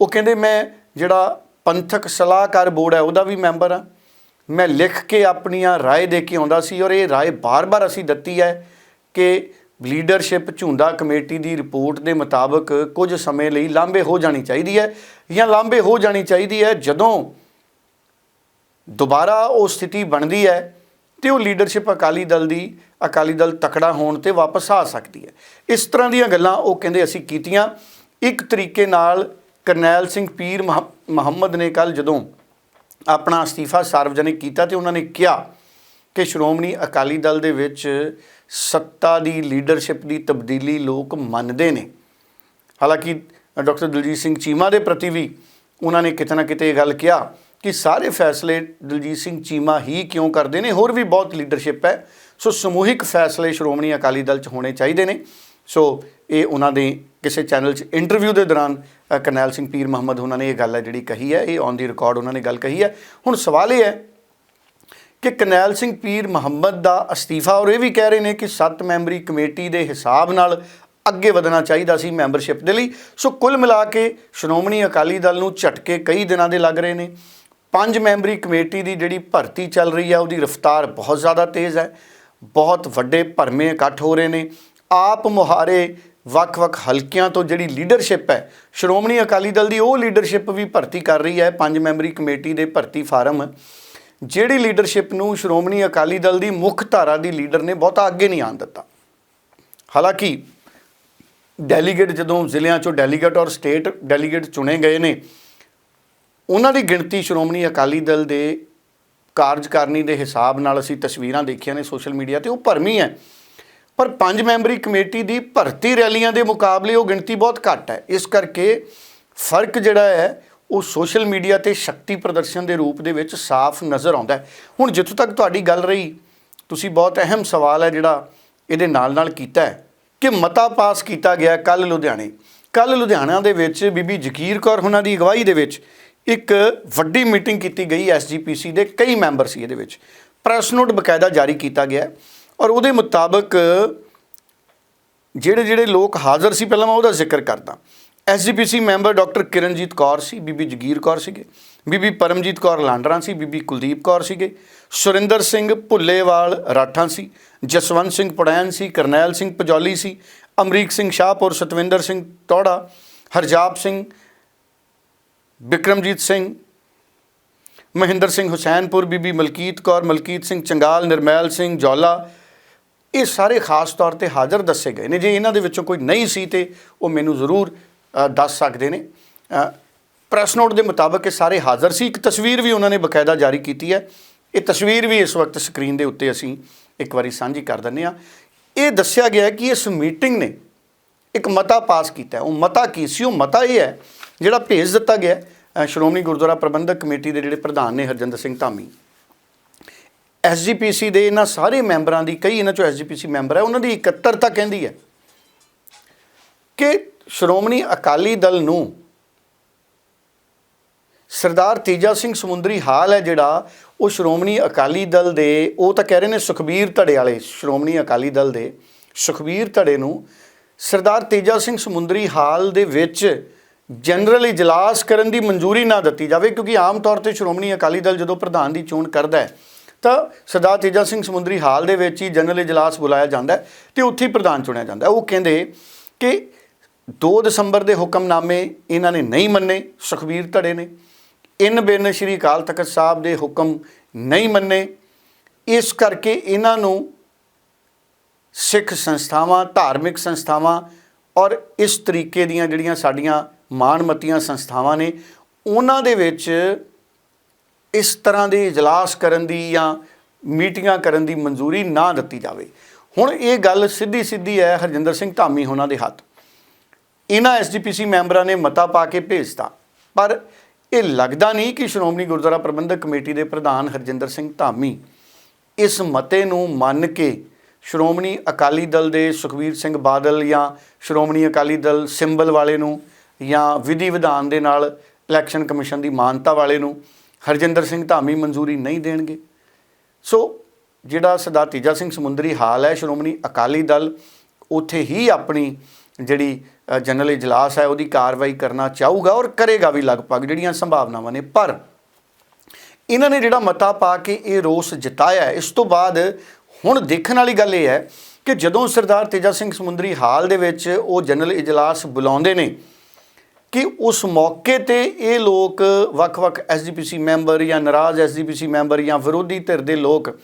ਉਹ ਕਹਿੰਦੇ ਮੈਂ ਜਿਹੜਾ ਪੰਥਕ ਸਲਾਹਕਾਰ ਬੋਰਡ ਹੈ ਉਹਦਾ ਵੀ ਮੈਂਬਰ ਆ ਮੈਂ ਲਿਖ ਕੇ ਆਪਣੀਆਂ رائے ਦੇ ਕੇ ਆਉਂਦਾ ਸੀ ਔਰ ਇਹ رائے ਬਾਰ-ਬਾਰ ਅਸੀਂ ਦਿੱਤੀ ਹੈ ਕਿ ਲੀਡਰਸ਼ਿਪ ਝੁੰਦਾ ਕਮੇਟੀ ਦੀ ਰਿਪੋਰਟ ਦੇ ਮੁਤਾਬਕ ਕੁਝ ਸਮੇਂ ਲਈ ਲਾਂਬੇ ਹੋ ਜਾਣੀ ਚਾਹੀਦੀ ਹੈ ਜਾਂ ਲਾਂਬੇ ਹੋ ਜਾਣੀ ਚਾਹੀਦੀ ਹੈ ਜਦੋਂ ਦੁਬਾਰਾ ਉਹ ਸਥਿਤੀ ਬਣਦੀ ਹੈ ਤੇ ਉਹ ਲੀਡਰਸ਼ਿਪ ਅਕਾਲੀ ਦਲ ਦੀ, ਅਕਾਲੀ ਦਲ ਤਕੜਾ ਹੋਣ ਤੇ ਵਾਪਸ ਆ ਸਕਦੀ ਹੈ। ਇਸ ਤਰ੍ਹਾਂ ਦੀਆਂ ਗੱਲਾਂ ਉਹ ਕਹਿੰਦੇ ਅਸੀਂ ਕੀਤੀਆਂ। ਇੱਕ ਤਰੀਕੇ ਨਾਲ ਕਰਨੈਲ ਸਿੰਘ ਪੀਰ ਮਹ- ਮੁਹੰਮਦ ਨੇ ਕੱਲ ਜਦੋਂ ਆਪਣਾ ਅਸਤੀਫਾ ਸਾਰਵਜਨਿਕ ਕੀਤਾ ਤੇ ਉਹਨਾਂ ਨੇ ਕਿਹਾ ਕਿ ਸ਼੍ਰੋਮਣੀ ਅਕਾਲੀ ਦਲ ਦੇ ਵਿੱਚ ਸੱਤਾ ਦੀ ਲੀਡਰਸ਼ਿਪ ਦੀ ਤਬਦੀਲੀ ਲੋਕ ਮੰਨਦੇ ਨੇ। ਹਾਲਾਂਕਿ ਡਾਕਟਰ ਦਲਜੀਤ ਸਿੰਘ ਚੀਮਾ ਦੇ ਪ੍ਰਤੀ ਵੀ ਉਹਨਾਂ ਨੇ ਕਿਤੇ ਨਾ ਕਿਤੇ ਇਹ ਗੱਲ ਕਿਹਾ ਕਿ ਸਾਰੇ ਫੈਸਲੇ ਦਲਜੀਤ ਸਿੰਘ ਚੀਮਾ ਹੀ ਕਿਉਂ ਕਰਦੇ ਨੇ? ਹੋਰ ਵੀ ਬਹੁਤ ਲੀਡਰਸ਼ਿਪ ਹੈ। ਸੋ ਸਮੂਹਿਕ ਫੈਸਲੇ ਸ਼੍ਰੋਮਣੀ ਅਕਾਲੀ ਦਲ 'ਚ ਹੋਣੇ ਚਾਹੀਦੇ ਨੇ। ਸੋ ਇਹ ਉਹਨਾਂ ਦੇ ਕਿਸੇ ਚੈਨਲ 'ਚ ਇੰਟਰਵਿਊ ਦੇ ਦੌਰਾਨ ਅ, ਕਰਨੈਲ ਸਿੰਘ ਪੀਰ ਮੁਹੰਮਦ ਉਹਨਾਂ ਨੇ ਇਹ ਗੱਲ ਹੈ ਜਿਹੜੀ ਕਹੀ ਹੈ। ਇਹ ਔਨ ਦੀ ਰਿਕਾਰਡ ਉਹਨਾਂ ਨੇ ਗੱਲ ਕਹੀ ਹੈ। ਹੁਣ ਸਵਾਲ ਇਹ ਹੈ ਕਿ ਕਰਨੈਲ ਸਿੰਘ ਪੀਰ ਮੁਹੰਮਦ ਦਾ ਅਸਤੀਫਾ ਔਰ ਇਹ ਵੀ ਕਹਿ ਰਹੇ ਨੇ ਕਿ 7 ਮੈਂਬਰੀ ਕਮੇਟੀ ਦੇ ਹਿਸਾਬ ਨਾਲ ਅੱਗੇ ਵਧਣਾ ਚਾਹੀਦਾ ਸੀ ਮੈਂਬਰਸ਼ਿਪ ਦੇ ਲਈ। ਸੋ ਕੁੱਲ ਮਿਲਾ ਕੇ ਸ਼੍ਰੋਮਣੀ ਅਕਾਲੀ ਦਲ ਨੂੰ ਝਟਕੇ ਕਈ ਦਿਨਾਂ ਦੇ ਲੱਗ ਰਹੇ ਨੇ। ਪੰਜ ਮੈਂਬਰੀ ਕਮੇਟੀ ਦੀ ਜਿਹੜੀ ਭਰਤੀ ਚੱਲ ਰਹੀ ਹੈ ਉਹਦੀ ਰਫ਼ਤਾਰ ਬਹੁਤ ਜ਼ਿਆਦਾ ਤੇਜ਼ ਹੈ। ਬਹੁਤ ਵੱਡੇ ਭਰਮੇ ਇਕੱਠ ਹੋ ਰਹੇ ਨੇ। ਆਪ ਮੁਹਾਰੇ ਵੱਖ-ਵੱਖ ਹਲਕਿਆਂ ਤੋਂ ਜਿਹੜੀ ਲੀਡਰਸ਼ਿਪ ਹੈ, ਸ਼੍ਰੋਮਣੀ ਅਕਾਲੀ ਦਲ ਦੀ ਉਹ ਲੀਡਰਸ਼ਿਪ ਵੀ ਭਰਤੀ ਕਰ ਰਹੀ ਹੈ, ਪੰਜ ਮੈਂਬਰੀ ਕਮੇਟੀ ਦੇ ਭਰਤੀ ਫਾਰਮ। ਜਿਹੜੀ ਲੀਡਰਸ਼ਿਪ ਨੂੰ ਸ਼੍ਰੋਮਣੀ ਅਕਾਲੀ ਦਲ ਦੀ ਮੁੱਖ ਧਾਰਾ ਦੀ ਲੀਡਰ ਨੇ ਬਹੁਤਾ ਅੱਗੇ ਨਹੀਂ ਆਣ ਦਿੱਤਾ। ਹਾਲਾਂਕਿ ਡੈਲੀਗੇਟ ਜਦੋਂ ਜ਼ਿਲ੍ਹਿਆਂ ਚੋਂ ਡੈਲੀਗੇਟ ਔਰ ਸਟੇਟ ਡੈਲੀਗੇਟ ਚੁਣੇ ਗਏ ਨੇ ਉਹਨਾਂ ਦੀ ਗਿਣਤੀ ਸ਼੍ਰੋਮਣੀ ਅਕਾਲੀ ਦਲ ਦੇ ਕਾਰਜਕਾਰਨੀ ਦੇ ਹਿਸਾਬ ਨਾਲ ਅਸੀਂ ਤਸਵੀਰਾਂ ਦੇਖੀਆਂ ਨੇ ਸੋਸ਼ਲ ਮੀਡੀਆ ਤੇ, ਉਹ ਭਰਮੀ ਹੈ। ਪਰ ਪੰਜ ਮੈਂਬਰੀ ਕਮੇਟੀ ਦੀ ਭਰਤੀ ਰੈਲੀਆਂ ਦੇ ਮੁਕਾਬਲੇ ਉਹ ਗਿਣਤੀ ਬਹੁਤ ਘੱਟ ਹੈ। ਇਸ ਕਰਕੇ ਫ਼ਰਕ ਜਿਹੜਾ ਹੈ, ਉਹ ਸੋਸ਼ਲ ਮੀਡੀਆ ਤੇ ਸ਼ਕਤੀ ਪ੍ਰਦਰਸ਼ਨ ਦੇ ਰੂਪ ਦੇ ਵਿੱਚ ਸਾਫ਼ ਨਜ਼ਰ ਆਉਂਦਾ ਹੈ। ਹੁਣ ਜਿੱਥੋਂ ਤੱਕ ਤੁਹਾਡੀ ਗੱਲ ਰਹੀ, ਤੁਸੀਂ ਬਹੁਤ ਅਹਿਮ ਸਵਾਲ ਹੈ ਜਿਹੜਾ ਇਹਦੇ ਨਾਲ ਨਾਲ ਕੀਤਾ ਹੈ ਕਿ ਮਤਾ ਪਾਸ ਕੀਤਾ ਗਿਆ ਕੱਲ ਲੁਧਿਆਣੇ। ਕੱਲ ਲੁਧਿਆਣਾ ਦੇ ਵਿੱਚ ਬੀਬੀ ਜਗੀਰ ਕੌਰ ਉਹਨਾਂ ਦੀ ਅਗਵਾਈ ਦੇ ਵਿੱਚ ਇੱਕ ਵੱਡੀ ਮੀਟਿੰਗ ਕੀਤੀ ਗਈ ਐਸਜੀਪੀਸੀ ਦੇ ਕਈ ਮੈਂਬਰ ਸੀ ਇਹਦੇ ਵਿੱਚ। ਪ੍ਰੈਸ ਨੋਟ ਬਕਾਇਦਾ ਜਾਰੀ ਕੀਤਾ ਗਿਆ ਔਰ ਉਹਦੇ ਮੁਤਾਬਕ ਜਿਹੜੇ ਜਿਹੜੇ ਲੋਕ ਹਾਜ਼ਰ ਸੀ, ਪਹਿਲਾਂ ਮੈਂ ਉਹਦਾ ਜ਼ਿਕਰ ਕਰਦਾ। SGPC member doctor Kiranjit Kaur ਸੀ, ਬੀਬੀ ਜਗੀਰ ਕੌਰ ਸੀਗੇ। ਬੀਬੀ ਪਰਮਜੀਤ ਕੌਰ ਲਾਂਡਰਾਂ ਸੀ, ਬੀਬੀ ਕੁਲਦੀਪ ਕੌਰ ਸੀਗੇ। ਸੁਰਿੰਦਰ ਸਿੰਘ ਭੁੱਲੇਵਾਲ ਰਾਠਾਂ ਸੀ, ਜਸਵੰਤ ਸਿੰਘ ਪੜੈਨ ਸੀ, ਕਰਨੈਲ ਸਿੰਘ ਪਜੌਲੀ ਸੀ, ਅਮਰੀਕ ਸਿੰਘ ਸ਼ਾਹਪੁਰ, ਸਤਵਿੰਦਰ ਸਿੰਘ ਟੋੜਾ ਹਰਜਾਪ ਸਿੰਘ ਬਿਕਰਮਜੀਤ ਸਿੰਘ, ਮਹਿੰਦਰ ਸਿੰਘ ਹੁਸੈਨਪੁਰ, ਬੀਬੀ ਮਲਕੀਤ ਕੌਰ, ਮਲਕੀਤ ਸਿੰਘ ਚੰਗਾਲ, ਨਿਰਮੈਲ ਸਿੰਘ ਜੌਲਾ, ਇਹ ਸਾਰੇ ਖਾਸ ਤੌਰ ਤੇ ਹਾਜ਼ਰ ਦੱਸੇ ਗਏ ਨੇ। ਜੇ ਇਹਨਾਂ ਦੇ ਵਿੱਚੋਂ ਕੋਈ ਨਹੀਂ ਸੀ ਤੇ ਉਹ ਮੈਨੂੰ ਜ਼ਰੂਰ ਦੱਸ ਸਕਦੇ ਨੇ। ਪ੍ਰੈਸ ਨੋਟ ਦੇ ਮੁਤਾਬਕ ਇਹ ਸਾਰੇ ਹਾਜ਼ਰ ਸੀ। ਇੱਕ ਤਸਵੀਰ ਵੀ ਉਹਨਾਂ ਨੇ ਬਕਾਇਦਾ ਜਾਰੀ ਕੀਤੀ ਹੈ। ਇਹ ਤਸਵੀਰ ਵੀ ਇਸ ਵਕਤ ਸਕਰੀਨ ਦੇ ਉੱਤੇ ਅਸੀਂ ਇੱਕ ਵਾਰੀ ਸਾਂਝੀ ਕਰ ਦਿੰਦੇ ਆ ਇਹ ਦੱਸਿਆ ਗਿਆ ਕਿ ਇਸ ਮੀਟਿੰਗ ਨੇ ਇੱਕ ਮਤਾ ਪਾਸ ਕੀਤਾ ਉਹ ਮਤਾ ਕੀ ਸੀ? ਉਹ ਮਤਾ ਇਹ ਹੈ ਜਿਹੜਾ ਭੇਜ ਦਿੱਤਾ ਗਿਆ ਸ਼੍ਰੋਮਣੀ ਗੁਰਦੁਆਰਾ ਪ੍ਰਬੰਧਕ ਕਮੇਟੀ ਦੇ ਜਿਹੜੇ ਪ੍ਰਧਾਨ ਨੇ ਹਰਜਿੰਦਰ ਸਿੰਘ ਧਾਮੀ, ਐਸਜੀਪੀਸੀ ਦੇ ਇਹਨਾਂ ਸਾਰੇ ਮੈਂਬਰਾਂ ਦੀ, ਕਈ ਇਹਨਾਂ ਚੋਂ ਐਸਜੀਪੀਸੀ ਮੈਂਬਰ ਹੈ, ਉਹਨਾਂ ਦੀ ਇਕੱਤਰਤਾ ਕਹਿੰਦੀ ਹੈ ਕਿ ਸ਼੍ਰੋਮਣੀ ਅਕਾਲੀ ਦਲ ਨੂੰ ਸਰਦਾਰ ਤੇਜਾ ਸਿੰਘ ਸਮੁੰਦਰੀ ਹਾਲ ਹੈ ਜਿਹੜਾ, ਉਹ ਸ਼੍ਰੋਮਣੀ ਅਕਾਲੀ ਦਲ ਦੇ, ਉਹ ਤਾਂ ਕਹਿ ਰਹੇ ਨੇ ਸੁਖਬੀਰ ਧੜੇ ਵਾਲੇ, ਸ਼੍ਰੋਮਣੀ ਅਕਾਲੀ ਦਲ ਦੇ ਸੁਖਬੀਰ ਧੜੇ ਨੂੰ ਸਰਦਾਰ ਤੇਜਾ ਸਿੰਘ ਸਮੁੰਦਰੀ ਹਾਲ ਦੇ ਵਿੱਚ ਜਨਰਲ ਇਜਲਾਸ ਕਰਨ ਦੀ ਮਨਜ਼ੂਰੀ ਨਾ ਦਿੱਤੀ ਜਾਵੇ, ਕਿਉਂਕਿ ਆਮ ਤੌਰ ਤੇ ਸ਼੍ਰੋਮਣੀ ਅਕਾਲੀ ਦਲ ਜਦੋਂ ਪ੍ਰਧਾਨ ਦੀ ਚੋਣ ਕਰਦਾ ਹੈ, ਤਾਂ ਸਰਦਾਰ ਤੇਜਾ ਸਿੰਘ ਸਮੁੰਦਰੀ ਹਾਲ ਦੇ ਵਿੱਚ ਹੀ ਜਨਰਲ ਇਜਲਾਸ ਬੁਲਾਇਆ ਜਾਂਦਾ ਹੈ ਤੇ ਉੱਥੇ ਹੀ ਪ੍ਰਧਾਨ ਚੁਣਿਆ ਜਾਂਦਾ ਉਹ ਕਹਿੰਦੇ ਕਿ 2 ਦਸੰਬਰ ਦੇ ਹੁਕਮਨਾਮੇ ਇਹਨਾਂ ਨੇ ਨਹੀਂ ਮੰਨੇ, ਸੁਖਬੀਰ ਧੜੇ ਨੇ। ਇਨ ਬਿਨ ਸ਼੍ਰੀ ਅਕਾਲ ਤਖਤ ਸਾਹਿਬ ਦੇ ਹੁਕਮ ਨਹੀਂ ਮੰਨੇ। ਇਸ ਕਰਕੇ ਇਹਨਾਂ ਨੂੰ ਸਿੱਖ ਸੰਸਥਾਵਾਂ, ਧਾਰਮਿਕ ਸੰਸਥਾਵਾਂ ਔਰ ਇਸ ਤਰੀਕੇ ਦੀਆਂ ਜਿਹੜੀਆਂ ਸਾਡੀਆਂ ਮਾਨਮਤੀਆਂ ਸੰਸਥਾਵਾਂ ਨੇ, ਉਹਨਾਂ ਦੇ ਵਿੱਚ ਇਸ ਤਰ੍ਹਾਂ ਦੇ ਇਜਲਾਸ ਕਰਨ ਦੀ ਜਾਂ ਮੀਟਿੰਗਾਂ ਕਰਨ ਦੀ ਮਨਜ਼ੂਰੀ ਨਾ ਦਿੱਤੀ ਜਾਵੇ। ਹੁਣ ਇਹ ਗੱਲ ਸਿੱਧੀ ਸਿੱਧੀ ਹੈ ਹਰਜਿੰਦਰ ਸਿੰਘ ਧਾਮੀ ਹੋਣਾ ਦੇ ਹੱਥ। ਇਹਨਾਂ ਐਸਜੀਪੀਸੀ ਮੈਂਬਰਾਂ ਨੇ ਮਤਾ ਪਾ ਕੇ ਭੇਜਤਾ। ਪਰ ਇਹ ਲੱਗਦਾ ਨਹੀਂ ਕਿ ਸ਼੍ਰੋਮਣੀ ਗੁਰਦੁਆਰਾ ਪ੍ਰਬੰਧਕ ਕਮੇਟੀ ਦੇ ਪ੍ਰਧਾਨ ਹਰਜਿੰਦਰ ਸਿੰਘ ਧਾਮੀ ਇਸ ਮਤੇ ਨੂੰ ਮੰਨ ਕੇ ਸ਼੍ਰੋਮਣੀ ਅਕਾਲੀ ਦਲ ਦੇ ਸੁਖਬੀਰ ਸਿੰਘ ਬਾਦਲ ਜਾਂ ਸ਼੍ਰੋਮਣੀ ਅਕਾਲੀ ਦਲ ਸਿੰਬਲ ਵਾਲੇ ਨੂੰ ਜਾਂ ਵਿਧੀ ਵਿਧਾਨ ਦੇ ਨਾਲ ਇਲੈਕਸ਼ਨ ਕਮਿਸ਼ਨ ਦੀ ਮਾਨਤਾ ਵਾਲੇ ਨੂੰ ਹਰਜਿੰਦਰ ਸਿੰਘ ਧਾਮੀ ਮਨਜ਼ੂਰੀ ਨਹੀਂ ਦੇਣਗੇ। ਸੋ ਜਿਹੜਾ ਸਰਦਾਰ ਤੇਜਾ ਸਿੰਘ ਸਮੁੰਦਰੀ ਹਾਲ ਹੈ, ਸ਼੍ਰੋਮਣੀ ਅਕਾਲੀ ਦਲ ਉੱਥੇ ਹੀ ਆਪਣੀ ਜਿਹੜੀ ਜਨਰਲ ਇਜਲਾਸ ਹੈ, ਉਹਦੀ ਕਾਰਵਾਈ ਕਰਨਾ ਚਾਹੂਗਾ ਔਰ ਕਰੇਗਾ ਵੀ ਲਗਭਗ, ਜਿਹੜੀਆਂ ਸੰਭਾਵਨਾਵਾਂ ਨੇ। ਪਰ ਇਹਨਾਂ ਨੇ ਜਿਹੜਾ ਮਤਾ ਪਾ ਕੇ ਇਹ ਰੋਸ ਜਤਾਇਆ ਇਸ ਤੋਂ ਬਾਅਦ ਹੁਣ ਦੇਖਣ ਵਾਲੀ ਗੱਲ ਇਹ ਹੈ ਕਿ ਜਦੋਂ ਸਰਦਾਰ ਤੇਜਾ ਸਿੰਘ ਸਮੁੰਦਰੀ ਹਾਲ ਦੇ ਵਿੱਚ ਉਹ ਜਨਰਲ ਇਜਲਾਸ ਬੁਲਾਉਂਦੇ ਨੇ ਕਿ ਉਸ ਮੌਕੇ ਤੇ ਇਹ ਲੋਕ ਵੱਖ-ਵੱਖ ਐਸਜੀਪੀਸੀ ਮੈਂਬਰ ਜਾਂ ਨਾਰਾਜ਼ ਐਸਜੀਪੀਸੀ ਮੈਂਬਰ ਜਾਂ ਵਿਰੋਧੀ ਧਿਰ ਦੇ ਲੋਕ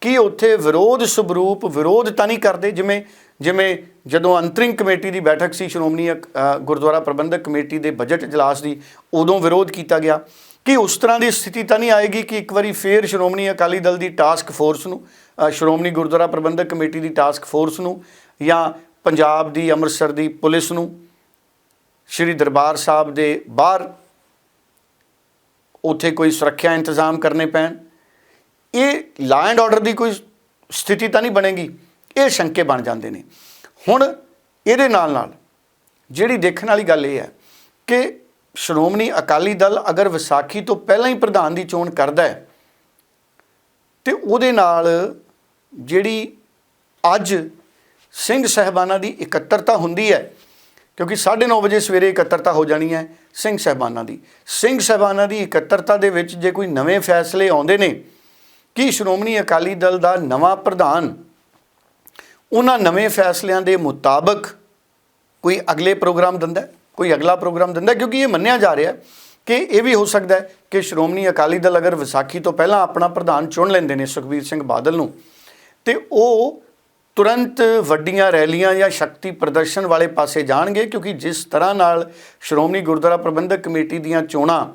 ਕੀ ਉੱਥੇ ਵਿਰੋਧ ਸਵਰੂਪ ਵਿਰੋਧ ਤਾਂ ਨਹੀਂ ਕਰਦੇ? ਜਿਵੇਂ ਜਿਵੇਂ ਜਦੋਂ ਅੰਤਰਿੰਗ ਕਮੇਟੀ ਦੀ ਬੈਠਕ ਸੀ, ਸ਼੍ਰੋਮਣੀ ਅਕ- ਗੁਰਦੁਆਰਾ ਪ੍ਰਬੰਧਕ ਕਮੇਟੀ ਦੇ ਬਜਟ ਇਜਲਾਸ ਦੀ, ਉਦੋਂ ਵਿਰੋਧ ਕੀਤਾ ਗਿਆ। ਕਿ ਉਸ ਤਰ੍ਹਾਂ ਦੀ ਸਥਿਤੀ ਤਾਂ ਨਹੀਂ ਆਏਗੀ ਕਿ ਇੱਕ ਵਾਰੀ ਫੇਰ ਸ਼੍ਰੋਮਣੀ ਅਕਾਲੀ ਦਲ ਦੀ ਟਾਸਕ ਫੋਰਸ ਨੂੰ ਸ਼੍ਰੋਮਣੀ ਗੁਰਦੁਆਰਾ ਪ੍ਰਬੰਧਕ ਕਮੇਟੀ ਦੀ ਟਾਸਕ ਫੋਰਸ ਨੂੰ ਜਾਂ ਪੰਜਾਬ ਦੀ, ਅੰਮ੍ਰਿਤਸਰ ਦੀ ਪੁਲਿਸ ਨੂੰ ਸ਼੍ਰੀ ਦਰਬਾਰ ਸਾਹਿਬ ਦੇ ਬਾਹਰ ਉੱਥੇ ਕੋਈ ਸੁਰੱਖਿਆ ਇੰਤਜ਼ਾਮ ਕਰਨੇ ਪੈਣ। ਇਹ ਲਾ ਐਂਡ ਆਰਡਰ ਦੀ ਕੋਈ ਸਥਿਤੀ ਤਾਂ ਨਹੀਂ ਬਣੇਗੀ, ਇਹ ਸ਼ੰਕੇ ਬਣ ਜਾਂਦੇ ਨੇ। ਹੁਣ ਇਹਦੇ ਨਾਲ ਨਾਲ ਜਿਹੜੀ ਦੇਖਣ ਵਾਲੀ ਗੱਲ ਇਹ ਹੈ ਕਿ ਸ਼੍ਰੋਮਣੀ ਅਕਾਲੀ ਦਲ ਅਗਰ ਵਿਸਾਖੀ ਤੋਂ ਪਹਿਲਾਂ ਹੀ ਪ੍ਰਧਾਨ ਦੀ ਚੋਣ ਕਰਦਾ ਹੈ, ਤੇ ਉਹਦੇ ਨਾਲ ਜਿਹੜੀ ਅੱਜ ਸਿੰਘ ਸਹਿਬਾਨਾਂ ਦੀ ਇਕੱਤਰਤਾ ਹੁੰਦੀ ਹੈ ਕਿਉਂਕਿ 9:30 ਵਜੇ ਸਵੇਰੇ ਇਕੱਤਰਤਾ ਹੋ ਜਾਣੀ ਹੈ ਸਿੰਘ ਸਹਿਬਾਨਾਂ ਦੀ। ਸਿੰਘ ਸਹਿਬਾਨਾਂ ਦੀ ਇਕੱਤਰਤਾ ਦੇ ਵਿੱਚ ਜੇ ਕੋਈ ਨਵੇਂ ਫੈਸਲੇ ਆਉਂਦੇ ਨੇ, ਕਿ ਸ਼੍ਰੋਮਣੀ ਅਕਾਲੀ ਦਲ ਦਾ ਨਵਾਂ ਪ੍ਰਧਾਨ, ਉਹਨਾਂ ਨਵੇਂ ਫੈਸਲਿਆਂ ਦੇ ਮੁਤਾਬਕ ਕੋਈ ਅਗਲੇ ਪ੍ਰੋਗਰਾਮ ਦਿੰਦਾ ਕੋਈ ਅਗਲਾ ਪ੍ਰੋਗਰਾਮ ਦਿੰਦਾ ਕਿਉਂਕਿ ਇਹ ਮੰਨਿਆ ਜਾ ਰਿਹਾ ਕਿ ਇਹ ਵੀ ਹੋ ਸਕਦਾ ਕਿ ਸ਼੍ਰੋਮਣੀ ਅਕਾਲੀ ਦਲ ਅਗਰ ਵਿਸਾਖੀ ਤੋਂ ਪਹਿਲਾਂ ਆਪਣਾ ਪ੍ਰਧਾਨ ਚੁਣ ਲੈਂਦੇ ਨੇ ਸੁਖਬੀਰ ਸਿੰਘ ਬਾਦਲ ਨੂੰ, ਤੇ ਉਹ ਤੁਰੰਤ ਵੱਡੀਆਂ ਰੈਲੀਆਂ ਜਾਂ ਸ਼ਕਤੀ ਪ੍ਰਦਰਸ਼ਨ ਵਾਲੇ ਪਾਸੇ ਜਾਣਗੇ, ਕਿਉਂਕਿ ਜਿਸ ਤਰ੍ਹਾਂ ਨਾਲ ਸ਼੍ਰੋਮਣੀ ਗੁਰਦੁਆਰਾ ਪ੍ਰਬੰਧਕ ਕਮੇਟੀ ਦੀਆਂ ਚੋਣਾਂ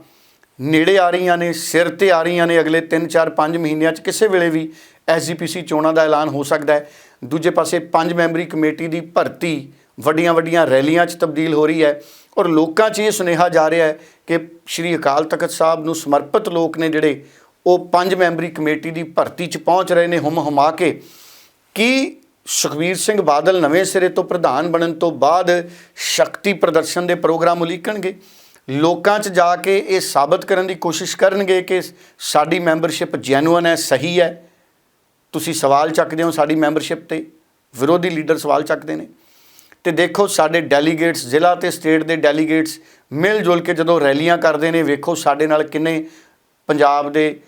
ਨੇੜੇ ਆ ਰਹੀਆਂ ਨੇ, ਸਿਰ ਤੇ ਆ ਰਹੀਆਂ ਨੇ, ਅਗਲੇ 3 4 5 ਮਹੀਨਿਆਂ 'ਚ ਕਿਸੇ ਵੇਲੇ ਵੀ ਐਸਜੀਪੀਸੀ ਚੋਣਾਂ ਦਾ ਐਲਾਨ ਹੋ ਸਕਦਾ ਹੈ। ਦੂਜੇ ਪਾਸੇ ਪੰਜ ਮੈਂਬਰੀ ਕਮੇਟੀ ਦੀ ਭਰਤੀ ਵੱਡੀਆਂ ਵੱਡੀਆਂ ਰੈਲੀਆਂ 'ਚ ਤਬਦੀਲ ਹੋ ਰਹੀ ਹੈ ਔਰ ਲੋਕਾਂ 'ਚ ਇਹ ਸੁਨੇਹਾ ਜਾ ਰਿਹਾ ਹੈ ਕਿ ਸ਼੍ਰੀ ਅਕਾਲ ਤਖਤ ਸਾਹਿਬ ਨੂੰ ਸਮਰਪਿਤ ਲੋਕ ਨੇ ਜਿਹੜੇ ਉਹ ਪੰਜ ਮੈਂਬਰੀ ਕਮੇਟੀ ਦੀ ਭਰਤੀ 'ਚ ਪਹੁੰਚ ਰਹੇ ਨੇ ਹੁਮ ਹੁਮਾ ਕੇ। ਕੀ ਸੁਖਬੀਰ ਸਿੰਘ ਬਾਦਲ ਨਵੇਂ ਸਿਰੇ ਤੋਂ ਪ੍ਰਧਾਨ ਬਣਨ ਤੋਂ ਬਾਅਦ ਸ਼ਕਤੀ ਪ੍ਰਦਰਸ਼ਨ ਦੇ ਪ੍ਰੋਗਰਾਮ ਉਲੀਕਣਗੇ। ਲੋਕਾਂ 'ਚ ਜਾ ਕੇ ਇਹ ਸਾਬਤ ਕਰਨ ਦੀ ਕੋਸ਼ਿਸ਼ ਕਰਨਗੇ ਕਿ ਸਾਡੀ ਮੈਂਬਰਸ਼ਿਪ ਜੈਨੂਅਨ ਹੈ, ਸਹੀ ਹੈ। ਤੁਸੀਂ ਸਵਾਲ ਚੱਕਦੇ ਹੋ ਸਾਡੀ ਮੈਂਬਰਸ਼ਿਪ ਤੇ, ਵਿਰੋਧੀ ਲੀਡਰ ਸਵਾਲ ਚੱਕਦੇ ਨੇ। ਤੇ ਦੇਖੋ ਸਾਡੇ ਡੈਲੀਗੇਟਸ, ਜ਼ਿਲ੍ਹਾ ਤੇ ਸਟੇਟ ਦੇ ਡੈਲੀਗੇਟਸ ਮਿਲ ਜੁਲ ਕੇ ਜਦੋਂ ਰੈਲੀਆਂ ਕਰਦੇ ਨੇ, ਵੇਖੋ ਸਾਡੇ ਨਾਲ ਕਿੰਨੇ ਪੰਜਾਬ ਦੇ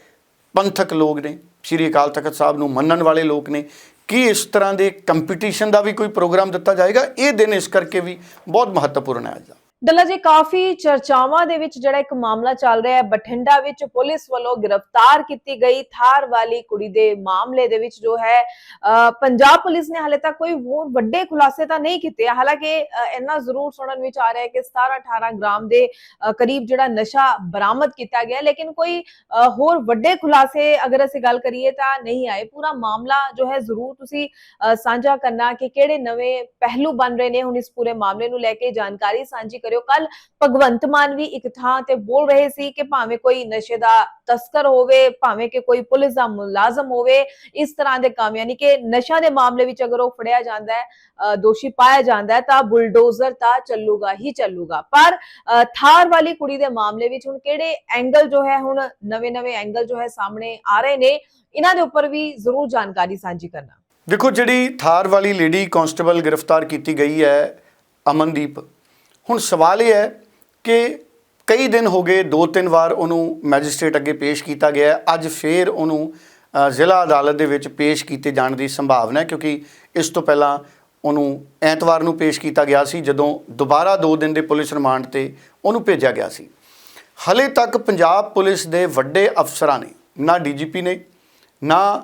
ਪੰਥਕ ਲੋਕ ਨੇ। ਸ਼੍ਰੀ ਅਕਾਲ ਤਖਤ ਸਾਹਿਬ ਨੂੰ ਮੰਨਣ ਵਾਲੇ ਲੋਕ ਨੇ। ਕੀ ਇਸ ਤਰ੍ਹਾਂ ਦੇ ਕੰਪੀਟੀਸ਼ਨ ਦਾ ਵੀ ਕੋਈ ਪ੍ਰੋਗਰਾਮ ਦਿੱਤਾ ਜਾਏਗਾ? ਇਹ ਦਿਨ ਇਸ ਕਰਕੇ ਵੀ ਬਹੁਤ ਮਹੱਤਵਪੂਰਨ ਹੈ ਅੱਜ ਦਾ। ਡੱਲਾ ਜੀ ਕਾਫੀ ਚਰਚਾਵਾਂ ਦੇ ਵਿੱਚ ਜਿਹੜਾ ਇੱਕ ਮਾਮਲਾ ਚੱਲ ਰਿਹਾ ਹੈ ਬਠਿੰਡਾ ਵਿੱਚ ਪੁਲਿਸ ਵੱਲੋਂ ਗ੍ਰਿਫਤਾਰ ਕੀਤੀ ਗਈ ਥਾਰ ਵਾਲੀ ਕੁੜੀ ਦੇ ਮਾਮਲੇ ਦੇ ਵਿੱਚ ਜੋ ਹੈ ਅਹ, ਪੰਜਾਬ ਪੁਲਿਸ ਨੇ ਹਾਲੇ ਤੱਕ ਕੋਈ ਹੋਰ ਵੱਡੇ ਖੁਲਾਸੇ ਤਾਂ ਨਹੀਂ ਕੀਤੇ। ਹਾਲਾਂਕਿ ਇੰਨਾ ਜ਼ਰੂਰ ਸੁਣਨ ਵਿੱਚ ਆ ਰਿਹਾ ਹੈ ਕਿ 17 18 ਗ੍ਰਾਮ ਦੇ ਕਰੀਬ ਜਿਹੜਾ ਨਸ਼ਾ ਬਰਾਮਦ ਕੀਤਾ ਗਿਆ ਲੇਕਿਨ ਕੋਈ ਅਹ, ਹੋਰ ਵੱਡੇ ਖੁਲਾਸੇ ਅਗਰ ਅਸੀਂ ਗੱਲ ਕਰੀਏ ਤਾਂ ਨਹੀਂ ਆਏ। ਪੂਰਾ ਮਾਮਲਾ ਜੋ ਹੈ ਜ਼ਰੂਰ ਤੁਸੀਂ ਅਹ, ਸਾਂਝਾ ਕਰਨਾ ਕਿ ਕਿਹੜੇ ਨਵੇਂ ਪਹਿਲੂ ਬਣ ਰਹੇ ਨੇ ਹੁਣ ਇਸ ਪੂਰੇ ਮਾਮਲੇ ਨੂੰ ਲੈ ਕੇ ਜਾਣਕਾਰੀ ਸਾਂਝੀ ਕਰਿਓ। ਕੱਲ ਭਗਵੰਤ ਮਾਨ ਵੀ ਇੱਕ ਥਾਂ ਤੇ ਬੋਲ ਰਹੇ ਸੀ ਕਿ ਭਾਵੇਂ ਕੋਈ ਨਸ਼ੇ ਦਾ ਤਸਕਰ ਹੋਵੇ, ਭਾਵੇਂ ਕਿ ਕੋਈ ਪੁਲਿਸ ਦਾ ਮੁਲਾਜ਼ਮ ਹੋਵੇ, ਇਸ ਤਰ੍ਹਾਂ ਦੇ ਕੰਮ, ਯਾਨੀ ਕਿ ਨਸ਼ਾ ਦੇ ਮਾਮਲੇ ਵਿੱਚ ਅਗਰ ਉਹ ਫੜਿਆ ਜਾਂਦਾ ਹੈ ਦੋਸ਼ੀ ਪਾਇਆ ਜਾਂਦਾ ਹੈ, ਤਾਂ ਬੁਲਡੋਜ਼ਰ ਤਾਂ ਚੱਲੂਗਾ ਹੀ ਚੱਲੂਗਾ। ਪਰ ਥਾਰ ਵਾਲੀ ਕੁੜੀ ਦੇ ਮਾਮਲੇ ਵਿੱਚ ਹੁਣ ਕਿਹੜੇ ਐਂਗਲ ਜੋ ਹੈ, ਹੁਣ ਨਵੇਂ-ਨਵੇਂ ਐਂਗਲ ਜੋ ਹੈ ਸਾਹਮਣੇ ਆ ਰਹੇ ਨੇ, ਇਹਨਾਂ ਦੇ ਉੱਪਰ ਵੀ ਜ਼ਰੂਰ ਜਾਣਕਾਰੀ ਸਾਂਝੀ ਕਰਨਾ। ਦੇਖੋ, ਜਿਹੜੀ ਥਾਰ ਵਾਲੀ ਲੇਡੀ ਕਾਂਸਟੇਬਲ ਗ੍ਰਿਫਤਾਰ ਕੀਤੀ ਗਈ ਹੈ, ਅਮਨਦੀਪ ਹੁਣ ਸਵਾਲ ਇਹ ਹੈ ਕਿ ਕਈ ਦਿਨ ਹੋ ਗਏ, ਦੋ ਤਿੰਨ ਵਾਰ ਉਹਨੂੰ ਮੈਜਿਸਟ੍ਰੇਟ ਅੱਗੇ ਪੇਸ਼ ਕੀਤਾ ਗਿਆ ਅੱਜ ਫੇਰ ਉਹਨੂੰ ਜ਼ਿਲ੍ਹਾ ਅਦਾਲਤ ਦੇ ਵਿੱਚ ਪੇਸ਼ ਕੀਤੇ ਜਾਣ ਦੀ ਸੰਭਾਵਨਾ ਹੈ ਕਿਉਂਕਿ ਇਸ ਤੋਂ ਪਹਿਲਾਂ ਉਹਨੂੰ ਐਤਵਾਰ ਨੂੰ ਪੇਸ਼ ਕੀਤਾ ਗਿਆ ਸੀ, ਜਦੋਂ ਦੁਬਾਰਾ 2 ਦਿਨ ਦੇ ਪੁਲਿਸ ਰਿਮਾਂਡ ਤੇ ਉਹਨੂੰ ਭੇਜਿਆ ਗਿਆ ਸੀ। ਹਲੇ ਤੱਕ ਪੰਜਾਬ ਪੁਲਿਸ ਦੇ ਵੱਡੇ ਅਫਸਰਾਂ ਨੇ, ਨਾ ਡੀਜੀਪੀ ਨੇ, ਨਾ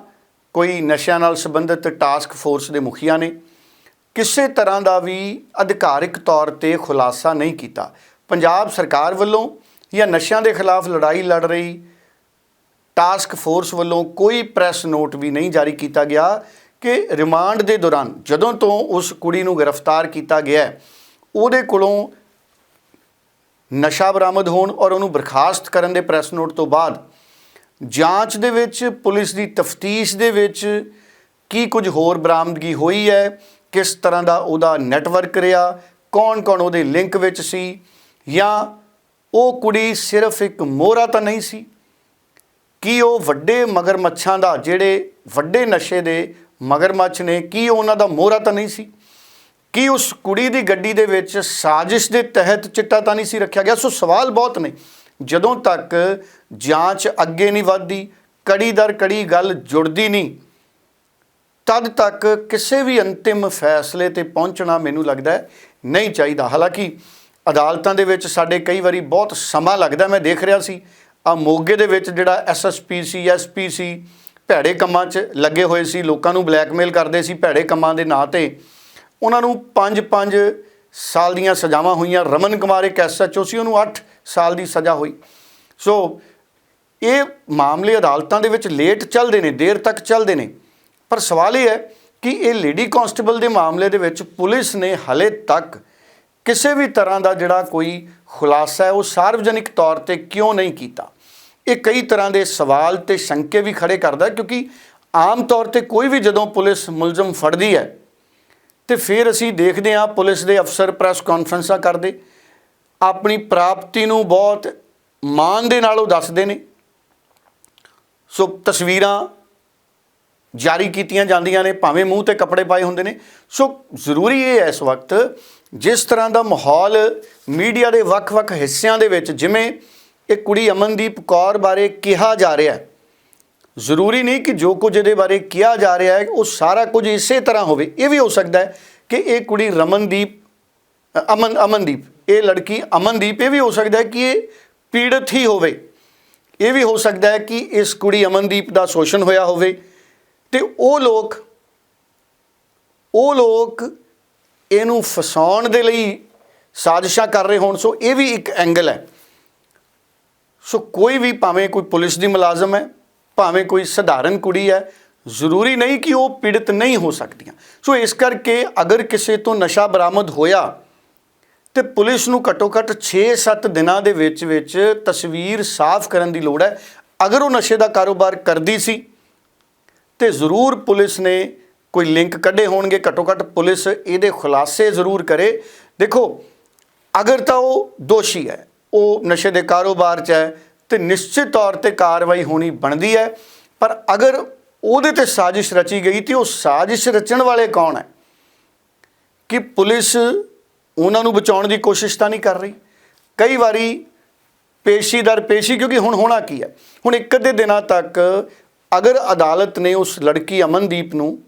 ਕੋਈ ਨਸ਼ਿਆਂ ਨਾਲ ਸੰਬੰਧਿਤ ਟਾਸਕ ਫੋਰਸ ਦੇ ਮੁਖੀਆਂ ਨੇ ਕਿਸੇ ਤਰ੍ਹਾਂ ਦਾ ਵੀ ਅਧਿਕਾਰਿਕ ਤੌਰ ਤੇ ਖੁਲਾਸਾ ਨਹੀਂ ਕੀਤਾ। ਪੰਜਾਬ ਸਰਕਾਰ ਵੱਲੋਂ ਜਾਂ ਨਸ਼ਿਆਂ ਦੇ ਖਿਲਾਫ ਲੜਾਈ ਲੜ ਰਹੀ ਟਾਸਕ ਫੋਰਸ ਵੱਲੋਂ ਕੋਈ ਪ੍ਰੈਸ ਨੋਟ ਵੀ ਨਹੀਂ ਜਾਰੀ ਕੀਤਾ ਗਿਆ ਕਿ ਰਿਮਾਂਡ ਦੇ ਦੌਰਾਨ ਜਦੋਂ ਤੋਂ ਉਸ ਕੁੜੀ ਨੂੰ ਗ੍ਰਿਫਤਾਰ ਕੀਤਾ ਗਿਆ ਉਹਦੇ ਕੋਲੋਂ ਨਸ਼ਾ ਬਰਾਮਦ ਹੋਣ ਔਰ ਉਹਨੂੰ ਬਰਖਾਸਤ ਕਰਨ ਦੇ ਪ੍ਰੈਸ ਨੋਟ ਤੋਂ ਬਾਅਦ ਜਾਂਚ ਦੇ ਵਿੱਚ, ਪੁਲਿਸ ਦੀ ਤਫਤੀਸ਼ ਦੇ ਵਿੱਚ ਕੀ ਕੁਝ ਹੋਰ ਬਰਾਮਦਗੀ ਹੋਈ ਹੈ ਕਿਸ ਤਰ੍ਹਾਂ ਦਾ ਉਹਦਾ ਨੈਟਵਰਕ ਰਿਹਾ, ਕੌਣ-ਕੌਣ ਉਹਦੇ ਲਿੰਕ ਵਿੱਚ ਸੀ, ਜਾਂ ਉਹ ਕੁੜੀ ਸਿਰਫ ਇੱਕ ਮੋਹਰਾ ਤਾਂ ਨਹੀਂ ਸੀ? ਕੀ ਉਹ ਵੱਡੇ ਮਗਰਮੱਛਾਂ ਦਾ, ਜਿਹੜੇ ਵੱਡੇ ਨਸ਼ੇ ਦੇ ਮਗਰਮੱਛ ਨੇ, ਕੀ ਉਹਨਾਂ ਦਾ ਮੋਹਰਾ ਤਾਂ ਨਹੀਂ ਸੀ? ਕੀ ਉਸ ਕੁੜੀ ਦੀ ਗੱਡੀ ਦੇ ਵਿੱਚ ਸਾਜ਼ਿਸ਼ ਦੇ ਤਹਿਤ ਚਿੱਟਾ ਤਾਂ ਨਹੀਂ ਸੀ ਰੱਖਿਆ ਗਿਆ? ਸੋ ਸਵਾਲ ਬਹੁਤ ਨੇ। ਜਦੋਂ ਤੱਕ ਜਾਂਚ ਅੱਗੇ ਨਹੀਂ ਵੱਧਦੀ, ਕੜੀ ਦਰ ਕੜੀ ਗੱਲ ਜੁੜਦੀ ਨਹੀਂ ਤਦ ਤੱਕ ਕਿਸੇ ਵੀ ਅੰਤਿਮ ਫੈਸਲੇ ਤੇ ਪਹੁੰਚਣਾ ਮੈਨੂੰ ਲੱਗਦਾ ਨਹੀਂ ਚਾਹੀਦਾ। ਹਾਲਾਂਕਿ ਅਦਾਲਤਾਂ ਦੇ ਵਿੱਚ ਸਾਡੇ ਕਈ ਵਾਰੀ ਬਹੁਤ ਸਮਾਂ ਲੱਗਦਾ ਮੈਂ ਦੇਖ ਰਿਹਾ ਸੀ। ਆ ਮੋਗੇ ਦੇ ਵਿੱਚ ਜਿਹੜਾ ਐਸਐਸਪੀ ਸੀ ਐਸਪੀ ਸੀ, ਭੈੜੇ ਕੰਮਾਂ 'ਚ ਲੱਗੇ ਹੋਏ ਸੀ, ਲੋਕਾਂ ਨੂੰ ਬਲੈਕਮੇਲ ਕਰਦੇ ਸੀ ਭੈੜੇ ਕੰਮਾਂ ਦੇ ਨਾਂ ਤੇ। ਉਹਨਾਂ ਨੂੰ 5-5 ਸਾਲ ਦੀਆਂ ਸਜ਼ਾਵਾਂ ਹੋਈਆਂ। ਰਮਨ ਕੁਮਾਰ ਇੱਕ ਐਸਐਚਓ ਸੀ, ਉਹਨੂੰ 8 ਸਾਲ ਦੀ ਸਜ਼ਾ ਹੋਈ। ਸੋ ਇਹ ਮਾਮਲੇ ਅਦਾਲਤਾਂ ਦੇ ਵਿੱਚ ਲੇਟ ਚੱਲਦੇ ਨੇ, ਦੇਰ ਤੱਕ ਚੱਲਦੇ ਨੇ। ਪਰ ਸਵਾਲ ਇਹ ਹੈ ਕਿ ਇਹ ਲੇਡੀ ਕਾਂਸਟੇਬਲ ਦੇ ਮਾਮਲੇ ਦੇ ਵਿੱਚ ਪੁਲਿਸ ਨੇ ਹਲੇ ਤੱਕ ਕਿਸੇ ਵੀ ਤਰ੍ਹਾਂ ਦਾ ਜਿਹੜਾ ਕੋਈ ਖੁਲਾਸਾ ਹੈ ਉਹ ਸਾਰਵਜਨਿਕ ਤੌਰ ਤੇ ਕਿਉਂ ਨਹੀਂ ਕੀਤਾ? ਇਹ ਕਈ ਤਰ੍ਹਾਂ ਦੇ ਸਵਾਲ ਤੇ ਸ਼ੰਕੇ ਵੀ ਖੜੇ ਕਰਦਾ ਕਿਉਂਕਿ ਆਮ ਤੌਰ ਤੇ ਕੋਈ ਵੀ ਜਦੋਂ ਪੁਲਿਸ ਮੁਲਜ਼ਮ ਫੜਦੀ ਹੈ ਤੇ ਫਿਰ ਅਸੀਂ ਦੇਖਦੇ ਹਾਂ ਪੁਲਿਸ ਦੇ ਅਫਸਰ ਪ੍ਰੈਸ ਕਾਨਫਰੰਸਾਂ ਕਰਦੇ, ਆਪਣੀ ਪ੍ਰਾਪਤੀ ਨੂੰ ਬਹੁਤ ਮਾਣ ਦੇ ਨਾਲ ਉਹ ਦੱਸਦੇ ਨੇ। ਸੋ ਤਸਵੀਰਾਂ ਜਾਰੀ ਕੀਤੀਆਂ ਜਾਂਦੀਆਂ ਨੇ, ਭਾਵੇਂ ਮੂੰਹ ਤੇ ਕੱਪੜੇ ਪਾਏ ਹੁੰਦੇ ਨੇ। ਸੋ ਜ਼ਰੂਰੀ ਇਹ ਹੈ ਇਸ ਵਕਤ, ਜਿਸ ਤਰ੍ਹਾਂ ਦਾ ਮਾਹੌਲ ਮੀਡੀਆ ਦੇ ਵੱਖ-ਵੱਖ ਹਿੱਸਿਆਂ ਦੇ ਵਿੱਚ, ਜਿਵੇਂ ਇਹ ਕੁੜੀ ਅਮਨਦੀਪ ਕੌਰ ਬਾਰੇ ਕਿਹਾ ਜਾ ਰਿਹਾ ਹੈ। ਜ਼ਰੂਰੀ ਨਹੀਂ ਕਿ ਜੋ ਕੁਝ ਇਹਦੇ ਬਾਰੇ ਕਿਹਾ ਜਾ ਰਿਹਾ ਹੈ, ਉਹ ਸਾਰਾ ਕੁਝ ਇਸੇ ਤਰ੍ਹਾਂ ਹੋਵੇ। ਇਹ ਵੀ ਹੋ ਸਕਦਾ ਹੈ ਕਿ ਇਹ ਕੁੜੀ ਰਮਨਦੀਪ ਅਮਨ, ਅਮਨਦੀਪ, ਇਹ ਲੜਕੀ ਅਮਨਦੀਪ, ਇਹ ਵੀ ਹੋ ਸਕਦਾ ਹੈ ਕਿ ਇਹ ਪੀੜਤ ਹੀ ਹੋਵੇ। ਇਹ ਵੀ ਹੋ ਸਕਦਾ ਹੈ ਕਿ ਇਸ ਕੁੜੀ ਅਮਨਦੀਪ ਦਾ ਸ਼ੋਸ਼ਣ ਹੋਇਆ ਹੋਵੇ। ਤੇ ਉਹ ਲੋਕ ਉਹ ਲੋਕ ਇਹਨੂੰ ਫਸਾਉਣ ਦੇ ਲਈ ਸਾਜ਼ਿਸ਼ਾਂ ਕਰ ਰਹੇ ਹੋਣ। ਸੋ ਇਹ ਵੀ ਇੱਕ ਐਂਗਲ ਹੈ। ਸੋ ਕੋਈ ਵੀ ਭਾਵੇਂ ਕੋਈ ਪੁਲਿਸ ਦੀ ਮੁਲਾਜ਼ਮ ਹੈ, ਭਾਵੇਂ ਕੋਈ ਸਧਾਰਨ ਕੁੜੀ ਹੈ, ਜ਼ਰੂਰੀ ਨਹੀਂ ਕਿ ਉਹ ਪੀੜਤ ਨਹੀਂ ਹੋ ਸਕਦੀਆਂ। ਸੋ ਇਸ ਕਰਕੇ ਅਗਰ ਕਿਸੇ ਤੋਂ ਨਸ਼ਾ ਬਰਾਮਦ ਹੋਇਆ ਤੇ ਪੁਲਿਸ ਨੂੰ ਘੱਟੋ ਘੱਟ 6-7 ਦਿਨਾਂ ਦੇ ਵਿੱਚ ਵਿੱਚ ਤਸਵੀਰ ਸਾਫ਼ ਕਰਨ ਦੀ ਲੋੜ ਹੈ। ਅਗਰ ਉਹ ਨਸ਼ੇ ਦਾ ਕਾਰੋਬਾਰ ਕਰਦੀ ਸੀ ਤੇ ਜ਼ਰੂਰ ਪੁਲਿਸ ਨੇ ਕੋਈ ਲਿੰਕ ਕੱਢੇ ਹੋਣਗੇ, ਘੱਟੋ ਘੱਟ ਪੁਲਿਸ ਇਹਦੇ ਖੁਲਾਸੇ ਜ਼ਰੂਰ ਕਰੇ। ਦੇਖੋ, ਅਗਰ ਤਾਂ ਉਹ ਦੋਸ਼ੀ ਹੈ, ਉਹ ਨਸ਼ੇ ਦੇ ਕਾਰੋਬਾਰ 'ਚ ਹੈ, ਤੇ ਨਿਸ਼ਚਿਤ ਤੌਰ ਤੇ ਕਾਰਵਾਈ ਹੋਣੀ ਬਣਦੀ ਹੈ, ਪਰ ਅਗਰ ਉਹਦੇ ਤੇ ਸਾਜ਼ਿਸ਼ ਰਚੀ ਗਈ ਤੇ ਉਹ ਸਾਜ਼ਿਸ਼ ਰਚਣ ਵਾਲੇ ਕੌਣ ਹੈ? ਕਿ ਪੁਲਿਸ ਉਹਨਾਂ ਨੂੰ ਬਚਾਉਣ ਦੀ ਕੋਸ਼ਿਸ਼ ਤਾਂ ਨਹੀਂ ਕਰ ਰਹੀ? ਕਈ ਵਾਰੀ ਪੇਸ਼ੀ ਦਰ ਪੇਸ਼ੀ, ਕਿਉਂਕਿ ਹੁਣ ਹੋਣਾ ਕੀ ਹੈ? ਹੁਣ ਇੱਕ ਅੱਧੇ ਦਿਨਾਂ ਤੱਕ ਅਗਰ ਅਦਾਲਤ ਨੇ ਉਸ ਲੜਕੀ ਅਮਨਦੀਪ ਨੂੰ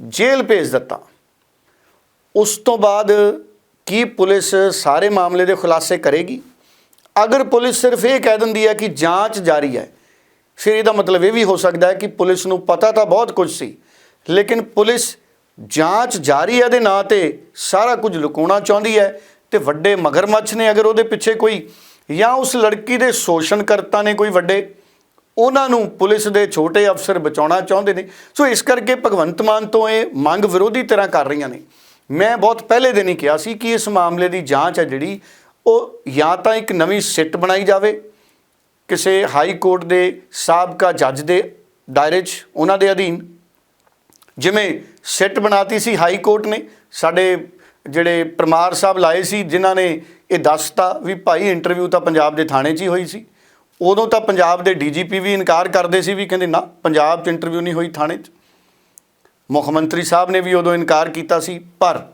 ਜੇਲ੍ਹ ਭੇਜ ਦਿੱਤਾ, ਉਸ ਤੋਂ ਬਾਅਦ ਕੀ ਪੁਲਿਸ ਸਾਰੇ ਮਾਮਲੇ ਦੇ ਖੁਲਾਸੇ ਕਰੇਗੀ? ਅਗਰ ਪੁਲਿਸ ਸਿਰਫ ਇਹ ਕਹਿ ਦਿੰਦੀ ਹੈ ਕਿ ਜਾਂਚ ਜਾਰੀ ਹੈ, ਫਿਰ ਇਹਦਾ ਮਤਲਬ ਇਹ ਵੀ ਹੋ ਸਕਦਾ ਹੈ ਕਿ ਪੁਲਿਸ ਨੂੰ ਪਤਾ ਤਾਂ ਬਹੁਤ ਕੁਝ ਸੀ, ਲੇਕਿਨ ਪੁਲਿਸ ਜਾਂਚ ਜਾਰੀ ਹੈ ਦੇ ਨਾਂ ਤੇ ਸਾਰਾ ਕੁਝ ਲੁਕਾਉਣਾ ਚਾਹੁੰਦੀ ਹੈ ਤੇ ਵੱਡੇ ਮਗਰਮੱਛ ਨੇ ਅਗਰ ਉਹਦੇ ਪਿੱਛੇ ਕੋਈ ਜਾਂ ਉਸ ਲੜਕੀ ਦੇ ਸ਼ੋਸ਼ਣਕਰਤਾ ਨੇ ਕੋਈ ਵੱਡੇ ਉਹਨਾਂ ਨੂੰ ਪੁਲਿਸ ਦੇ ਛੋਟੇ ਅਫਸਰ ਬਚਾਉਣਾ ਚਾਹੁੰਦੇ ਨੇ। ਸੋ ਇਸ ਕਰਕੇ ਭਗਵੰਤ ਮਾਨ ਤੋਂ ਇਹ ਮੰਗ ਵਿਰੋਧੀ ਤਰ੍ਹਾਂ ਕਰ ਰਹੀਆਂ ਨੇ। ਮੈਂ ਬਹੁਤ ਪਹਿਲੇ ਦਿਨ ਹੀ ਕਿਹਾ ਸੀ ਕਿ ਇਸ ਮਾਮਲੇ ਦੀ ਜਾਂਚ ਹੈ ਜਿਹੜੀ, ਉਹ ਜਾਂ ਤਾਂ ਇੱਕ ਨਵੀਂ ਸਿੱਟ ਬਣਾਈ ਜਾਵੇ, ਕਿਸੇ ਹਾਈ ਕੋਰਟ ਦੇ ਸਾਬਕਾ ਜੱਜ ਦੇ ਦਾਇਰੇ 'ਚ, ਉਹਨਾਂ ਦੇ ਅਧੀਨ। ਜਿਵੇਂ ਸਿੱਟ ਬਣਾਤੀ ਸੀ ਹਾਈ ਕੋਰਟ ਨੇ, ਸਾਡੇ ਜਿਹੜੇ ਪਰਮਾਰ ਸਾਹਿਬ ਲਾਏ ਸੀ, ਜਿਨ੍ਹਾਂ ਨੇ ਇਹ ਦੱਸਤਾ ਵੀ ਭਾਈ ਇੰਟਰਵਿਊ ਤਾਂ ਪੰਜਾਬ ਦੇ ਥਾਣੇ 'ਚ ਹੀ ਹੋਈ ਸੀ। ਉਦੋਂ ਤਾਂ ਪੰਜਾਬ ਦੇ ਡੀਜੀਪੀ ਵੀ ਇਨਕਾਰ ਕਰਦੇ ਸੀ ਵੀ ਕਹਿੰਦੇ ਨਾ, ਪੰਜਾਬ 'ਚ ਇੰਟਰਵਿਊ ਨਹੀਂ ਹੋਈ ਥਾਣੇ 'ਚ। ਮੁੱਖ ਮੰਤਰੀ ਸਾਹਿਬ ਨੇ ਵੀ ਉਦੋਂ ਇਨਕਾਰ ਕੀਤਾ ਸੀ, ਪਰ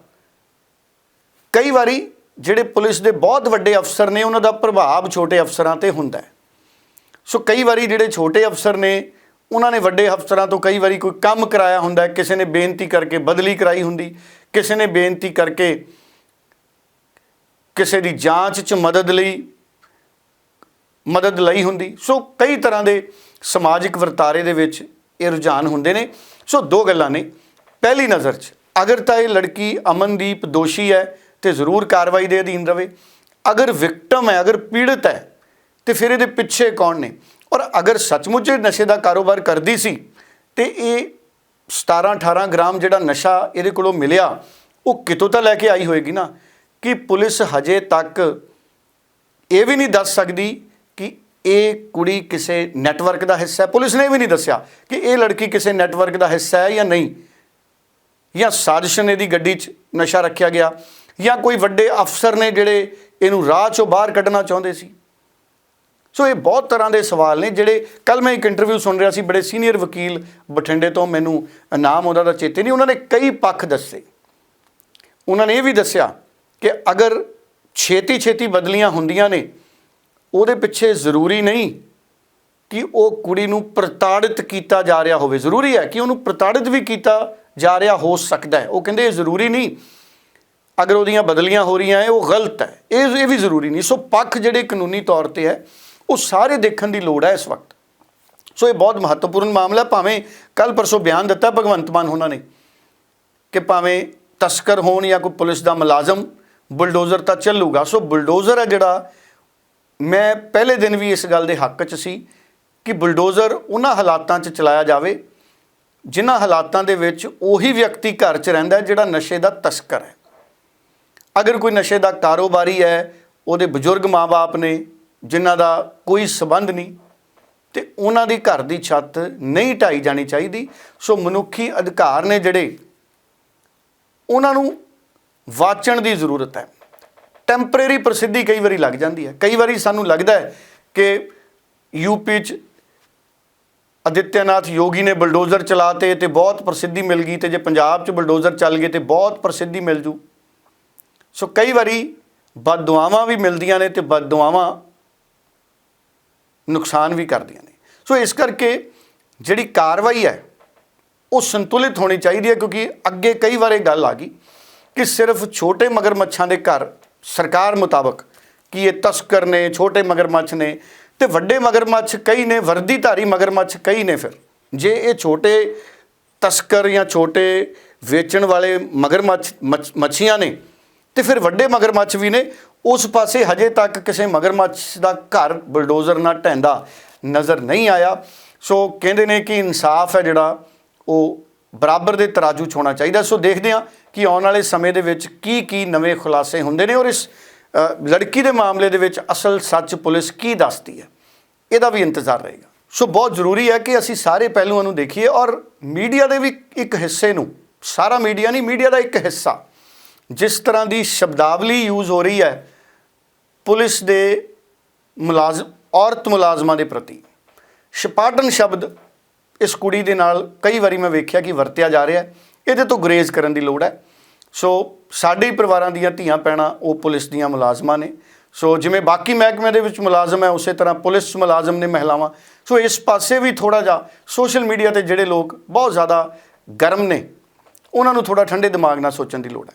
ਕਈ ਵਾਰੀ ਜਿਹੜੇ ਪੁਲਿਸ ਦੇ ਬਹੁਤ ਵੱਡੇ ਅਫਸਰ ਨੇ, ਉਹਨਾਂ ਦਾ ਪ੍ਰਭਾਵ ਛੋਟੇ ਅਫਸਰਾਂ ਤੇ ਹੁੰਦਾ ਹੈ। ਸੋ ਕਈ ਵਾਰੀ ਜਿਹੜੇ ਛੋਟੇ ਅਫਸਰ ਨੇ, ਉਹਨਾਂ ਨੇ ਵੱਡੇ ਅਫਸਰਾਂ ਤੋਂ ਕਈ ਵਾਰੀ ਕੋਈ ਕੰਮ ਕਰਾਇਆ ਹੁੰਦਾ ਕਿਸੇ ਨੇ ਬੇਨਤੀ ਕਰਕੇ ਬਦਲੀ ਕਰਾਈ ਹੁੰਦੀ, ਕਿਸੇ ਨੇ ਬੇਨਤੀ ਕਰਕੇ ਕਿਸੇ ਦੀ ਜਾਂਚ 'ਚ ਮਦਦ ਲਈ ਮਦਦ ਲਈ ਹੁੰਦੀ। ਸੋ ਕਈ ਤਰ੍ਹਾਂ ਦੇ ਸਮਾਜਿਕ ਵਰਤਾਰੇ ਦੇ ਵਿੱਚ ਇਹ ਰੁਝਾਨ ਹੁੰਦੇ ਨੇ। ਸੋ ਦੋ ਗੱਲਾਂ ਨੇ। ਪਹਿਲੀ ਨਜ਼ਰ 'ਚ, ਅਗਰ ਤਾਂ ਇਹ ਲੜਕੀ ਅਮਨਦੀਪ ਦੋਸ਼ੀ ਹੈ ਤੇ ਜ਼ਰੂਰ ਕਾਰਵਾਈ ਦੇ ਅਧੀਨ ਰਵੇ। ਅਗਰ ਵਿਕਟਮ ਹੈ, ਅਗਰ ਪੀੜਤ ਹੈ, ਤੇ ਫਿਰ ਇਹਦੇ ਪਿੱਛੇ ਕੌਣ ਨੇ? ਔਰ ਅਗਰ ਸੱਚਮੁੱਚ ਨਸ਼ੇ ਦਾ ਕਾਰੋਬਾਰ ਕਰਦੀ ਸੀ, ਤੇ ਇਹ 17 18 ਗ੍ਰਾਮ ਜਿਹੜਾ ਨਸ਼ਾ ਇਹਦੇ ਕੋਲੋਂ ਮਿਲਿਆ, ਉਹ ਕਿਤੋਂ ਤਾਂ ਲੈ ਕੇ ਆਈ ਹੋਏਗੀ ਨਾ? ਕਿ ਪੁਲਿਸ ਹਜੇ ਤੱਕ ਇਹ ਵੀ ਨਹੀਂ ਦੱਸ ਸਕਦੀ ਇਹ ਕੁੜੀ ਕਿਸੇ ਨੈਟਵਰਕ ਦਾ ਹਿੱਸਾ ਹੈ। ਪੁਲਿਸ ਨੇ ਇਹ ਵੀ ਨਹੀਂ ਦੱਸਿਆ ਕਿ ਇਹ ਲੜਕੀ ਕਿਸੇ ਨੈਟਵਰਕ ਦਾ ਹਿੱਸਾ ਹੈ ਜਾਂ ਨਹੀਂ। ਜਾਂ ਸਾਜ਼ਿਸ਼ ਨੇ ਦੀ ਗੱਡੀ 'ਚ ਨਸ਼ਾ ਰੱਖਿਆ ਗਿਆ ਜਾਂ ਕੋਈ ਵੱਡੇ ਅਫਸਰ ਨੇ ਜਿਹੜੇ ਇਹਨੂੰ ਰਾਹ 'ਚੋਂ ਬਾਹਰ ਕੱਢਣਾ ਚਾਹੁੰਦੇ ਸੀ। ਸੋ ਇਹ ਬਹੁਤ ਤਰ੍ਹਾਂ ਦੇ ਸਵਾਲ ਨੇ ਜਿਹੜੇ ਕੱਲ ਮੈਂ ਇੱਕ ਇੰਟਰਵਿਊ ਸੁਣ ਰਿਹਾ ਸੀ, ਬੜੇ ਸੀਨੀਅਰ ਵਕੀਲ ਬਠਿੰਡੇ ਤੋਂ, ਮੈਨੂੰ ਨਾਮ ਉਹਦਾ ਦਾ ਚੇਤੇ ਨਹੀਂ, ਉਹਨਾਂ ਨੇ ਕਈ ਪੱਖ ਦੱਸੇ। ਉਹਨਾਂ ਨੇ ਇਹ ਵੀ ਦੱਸਿਆ ਕਿ ਅਗਰ ਛੇਤੀ ਛੇਤੀ ਬਦਲੀਆਂ ਹੁੰਦੀਆਂ ਨੇ ਉਹਦੇ ਪਿੱਛੇ ਜ਼ਰੂਰੀ ਨਹੀਂ ਕਿ ਉਹ ਕੁੜੀ ਨੂੰ ਪ੍ਰਤਾੜਿਤ ਕੀਤਾ ਜਾ ਰਿਹਾ ਹੋਵੇ। ਜ਼ਰੂਰੀ ਹੈ ਕਿ ਉਹਨੂੰ ਪ੍ਰਤਾੜਿਤ ਵੀ ਕੀਤਾ ਜਾ ਰਿਹਾ ਹੋ ਸਕਦਾ ਹੈ। ਉਹ ਕਹਿੰਦੇ ਇਹ ਜ਼ਰੂਰੀ ਨਹੀਂ, ਅਗਰ ਉਹਦੀਆਂ ਬਦਲੀਆਂ ਹੋ ਰਹੀਆਂ ਹੈ ਉਹ ਗਲਤ ਹੈ। ਇਹ ਇਹ ਵੀ ਜ਼ਰੂਰੀ ਨਹੀਂ। ਸੋ ਪੱਖ ਜਿਹੜੇ ਕਾਨੂੰਨੀ ਤੌਰ ਤੇ ਹੈ, ਉਹ ਸਾਰੇ ਦੇਖਣ ਦੀ ਲੋੜ ਹੈ ਇਸ ਵਕਤ। ਸੋ ਇਹ ਬਹੁਤ ਮਹੱਤਵਪੂਰਨ ਮਾਮਲਾ ਭਾਵੇਂ ਕੱਲ ਪਰਸੋਂ ਬਿਆਨ ਦਿੱਤਾ ਭਗਵੰਤ ਮਾਨ ਉਹਨਾਂ ਨੇ ਕਿ ਭਾਵੇਂ ਤਸਕਰ ਹੋਣ ਜਾਂ ਕੋਈ ਪੁਲਿਸ ਦਾ ਮੁਲਾਜ਼ਮ, ਬੁਲਡੋਜ਼ਰ ਤਾਂ ਚੱਲੂਗਾ। ਸੋ ਬੁਲਡੋਜ਼ਰ ਹੈ ਜਿਹੜਾ ਮੈਂ ਪਹਿਲੇ ਦਿਨ ਵੀ ਇਸ ਗੱਲ ਦੇ ਹੱਕ 'ਚ ਸੀ ਕਿ ਬੁਲਡੋਜ਼ਰ ਉਹਨਾਂ ਹਾਲਾਤਾਂ 'ਚ ਚਲਾਇਆ ਜਾਵੇ, ਜਿਨ੍ਹਾਂ ਹਾਲਾਤਾਂ ਦੇ ਵਿੱਚ ਉਹੀ ਵਿਅਕਤੀ ਘਰ 'ਚ ਰਹਿੰਦਾ ਜਿਹੜਾ ਨਸ਼ੇ ਦਾ ਤਸਕਰ ਹੈ। ਅਗਰ ਕੋਈ ਨਸ਼ੇ ਦਾ ਕਾਰੋਬਾਰੀ ਹੈ, ਉਹਦੇ ਬਜ਼ੁਰਗ ਮਾਪੇ ਨੇ, ਜਿਨ੍ਹਾਂ ਦਾ ਕੋਈ ਸਬੰਧ ਨਹੀਂ, ਤੇ ਉਹਨਾਂ ਦੀ ਘਰ ਦੀ ਛੱਤ ਨਹੀਂ ਢਾਈ ਜਾਣੀ ਚਾਹੀਦੀ, ਸੋ ਮਨੁੱਖੀ ਅਧਿਕਾਰ ਨੇ ਜਿਹੜੇ, ਉਹਨਾਂ ਨੂੰ ਵਾਚਣ ਦੀ ਜ਼ਰੂਰਤ ਹੈ। ਟੈਂਪਰੇਰੀ ਪ੍ਰਸਿੱਧੀ ਕਈ ਵਾਰੀ ਲੱਗ ਜਾਂਦੀ ਹੈ। ਕਈ ਵਾਰੀ ਸਾਨੂੰ ਲੱਗਦਾ ਹੈ ਕਿ ਯੂਪੀ ਚ ਆਦਿੱਤਿਆਨਾਥ ਯੋਗੀ ਨੇ ਬਲਡੋਜ਼ਰ ਚਲਾਤੇ ਤੇ ਬਹੁਤ ਪ੍ਰਸਿੱਧੀ ਮਿਲ ਗਈ ਤੇ ਜੇ ਪੰਜਾਬ ਚ ਬਲਡੋਜ਼ਰ ਚੱਲ ਗਏ ਤੇ ਬਹੁਤ ਪ੍ਰਸਿੱਧੀ ਮਿਲ ਜੂ। ਸੋ ਕਈ ਵਾਰੀ ਬਦਦੁਆਵਾਂ ਵੀ ਮਿਲਦੀਆਂ ਨੇ ਤੇ ਬਦਦੁਆਵਾਂ ਨੁਕਸਾਨ ਵੀ ਕਰਦੀਆਂ ਨੇ। ਸੋ ਇਸ ਕਰਕੇ ਜਿਹੜੀ ਕਾਰਵਾਈ ਹੈ, ਉਹ ਸੰਤੁਲਿਤ ਹੋਣੀ ਚਾਹੀਦੀ ਹੈ ਕਿਉਂਕਿ ਅੱਗੇ ਕਈ ਵਾਰ ਇਹ ਗੱਲ ਆ ਗਈ ਕਿ ਸਿਰਫ ਛੋਟੇ ਮਗਰਮੱਛਾਂ ਦੇ ਘਰ ਸਰਕਾਰ ਮੁਤਾਬਕ ਕਿ ਇਹ ਤਸਕਰ ਨੇ, ਛੋਟੇ ਮਗਰਮੱਛ ਨੇ ਤੇ ਵੱਡੇ ਮਗਰਮੱਛ ਕਈ ਨੇ, ਵਰਦੀਧਾਰੀ ਮਗਰਮੱਛ ਕਈ ਨੇ ਫਿਰ। ਜੇ ਇਹ ਛੋਟੇ ਤਸਕਰ ਜਾਂ ਛੋਟੇ ਵੇਚਣ ਵਾਲੇ ਮਗਰਮੱਛ, ਮੱਛ- ਮੱਛੀਆਂ ਨੇ ਤੇ ਫਿਰ ਵੱਡੇ ਮਗਰਮੱਛ ਵੀ ਨੇ, ਉਸ ਪਾਸੇ ਹਜੇ ਤੱਕ ਕਿਸੇ ਮਗਰਮੱਛ ਦਾ ਘਰ ਬਲਡੋਜ਼ਰ ਨਾਲ ਢਹਿੰਦਾ ਨਜ਼ਰ ਨਹੀਂ ਆਇਆ। ਸੋ ਕਹਿੰਦੇ ਨੇ ਕਿ ਇਨਸਾਫ ਹੈ ਜਿਹੜਾ, ਉਹ ਬਰਾਬਰ ਦੇ ਤਰਾਜੂ 'ਚ ਹੋਣਾ ਚਾਹੀਦਾ। ਸੋ ਦੇਖਦੇ ਹਾਂ ਕਿ ਆਉਣ ਵਾਲੇ ਸਮੇਂ ਦੇ ਵਿੱਚ ਕੀ ਕੀ ਨਵੇਂ ਖੁਲਾਸੇ ਹੁੰਦੇ ਨੇ ਔਰ ਇਸ ਲੜਕੀ ਦੇ ਮਾਮਲੇ ਦੇ ਵਿੱਚ ਅਸਲ ਸੱਚ ਪੁਲਿਸ ਕੀ ਦੱਸਦੀ ਹੈ? ਇਹਦਾ ਵੀ ਇੰਤਜ਼ਾਰ ਰਹੇਗਾ। ਸੋ ਬਹੁਤ ਜ਼ਰੂਰੀ ਹੈ ਕਿ ਅਸੀਂ ਸਾਰੇ ਪਹਿਲੂਆਂ ਨੂੰ ਦੇਖੀਏ ਔਰ ਮੀਡੀਆ ਦੇ ਵੀ ਇੱਕ ਹਿੱਸੇ ਨੂੰ, ਸਾਰਾ ਮੀਡੀਆ ਨਹੀਂ, ਮੀਡੀਆ ਦਾ ਇੱਕ ਹਿੱਸਾ, ਜਿਸ ਤਰ੍ਹਾਂ ਦੀ ਸ਼ਬਦਾਵਲੀ ਯੂਜ਼ ਹੋ ਰਹੀ ਹੈ, ਪੁਲਿਸ ਦੇ ਮੁਲਾਜ਼ਮ ਔਰਤ ਮੁਲਾਜ਼ਮਾਂ ਦੇ ਪ੍ਰਤੀ। ਛਪਾਟਨ ਸ਼ਬਦ ਇਸ ਕੁੜੀ ਦੇ ਨਾਲ ਕਈ ਵਾਰੀ ਮੈਂ ਵੇਖਿਆ ਕਿ ਵਰਤਿਆ ਜਾ ਰਿਹਾ ਹੈ। ਇਹਦੇ ਤੋਂ ਗਰੇਜ਼ ਕਰਨ ਦੀ ਲੋੜ ਹੈ। ਸੋ ਸਾਡੇ ਹੀ ਪਰਿਵਾਰਾਂ ਦੀਆਂ ਧੀਆਂ ਪੈਣਾ ਉਹ ਪੁਲਿਸ ਦੀਆਂ ਮੁਲਾਜ਼ਮਾਂ ਨੇ। ਸੋ ਜਿਵੇਂ ਬਾਕੀ ਮਹਿਕਮਿਆਂ ਦੇ ਵਿੱਚ ਮੁਲਾਜ਼ਮ ਹੈ, ਉਸੇ ਤਰ੍ਹਾਂ ਪੁਲਿਸ 'ਚ ਮੁਲਾਜ਼ਮ ਨੇ ਮਹਿਲਾਵਾਂ। ਸੋ ਇਸ ਪਾਸੇ ਵੀ ਥੋੜਾ ਜਿਹਾ ਸੋਸ਼ਲ ਮੀਡੀਆ ਤੇ ਜਿਹੜੇ ਲੋਕ ਬਹੁਤ ਜ਼ਿਆਦਾ ਗਰਮ ਨੇ, ਉਹਨਾਂ ਨੂੰ ਥੋੜਾ ਠੰਡੇ ਦਿਮਾਗ ਨਾਲ ਸੋਚਣ ਦੀ ਲੋੜ ਹੈ।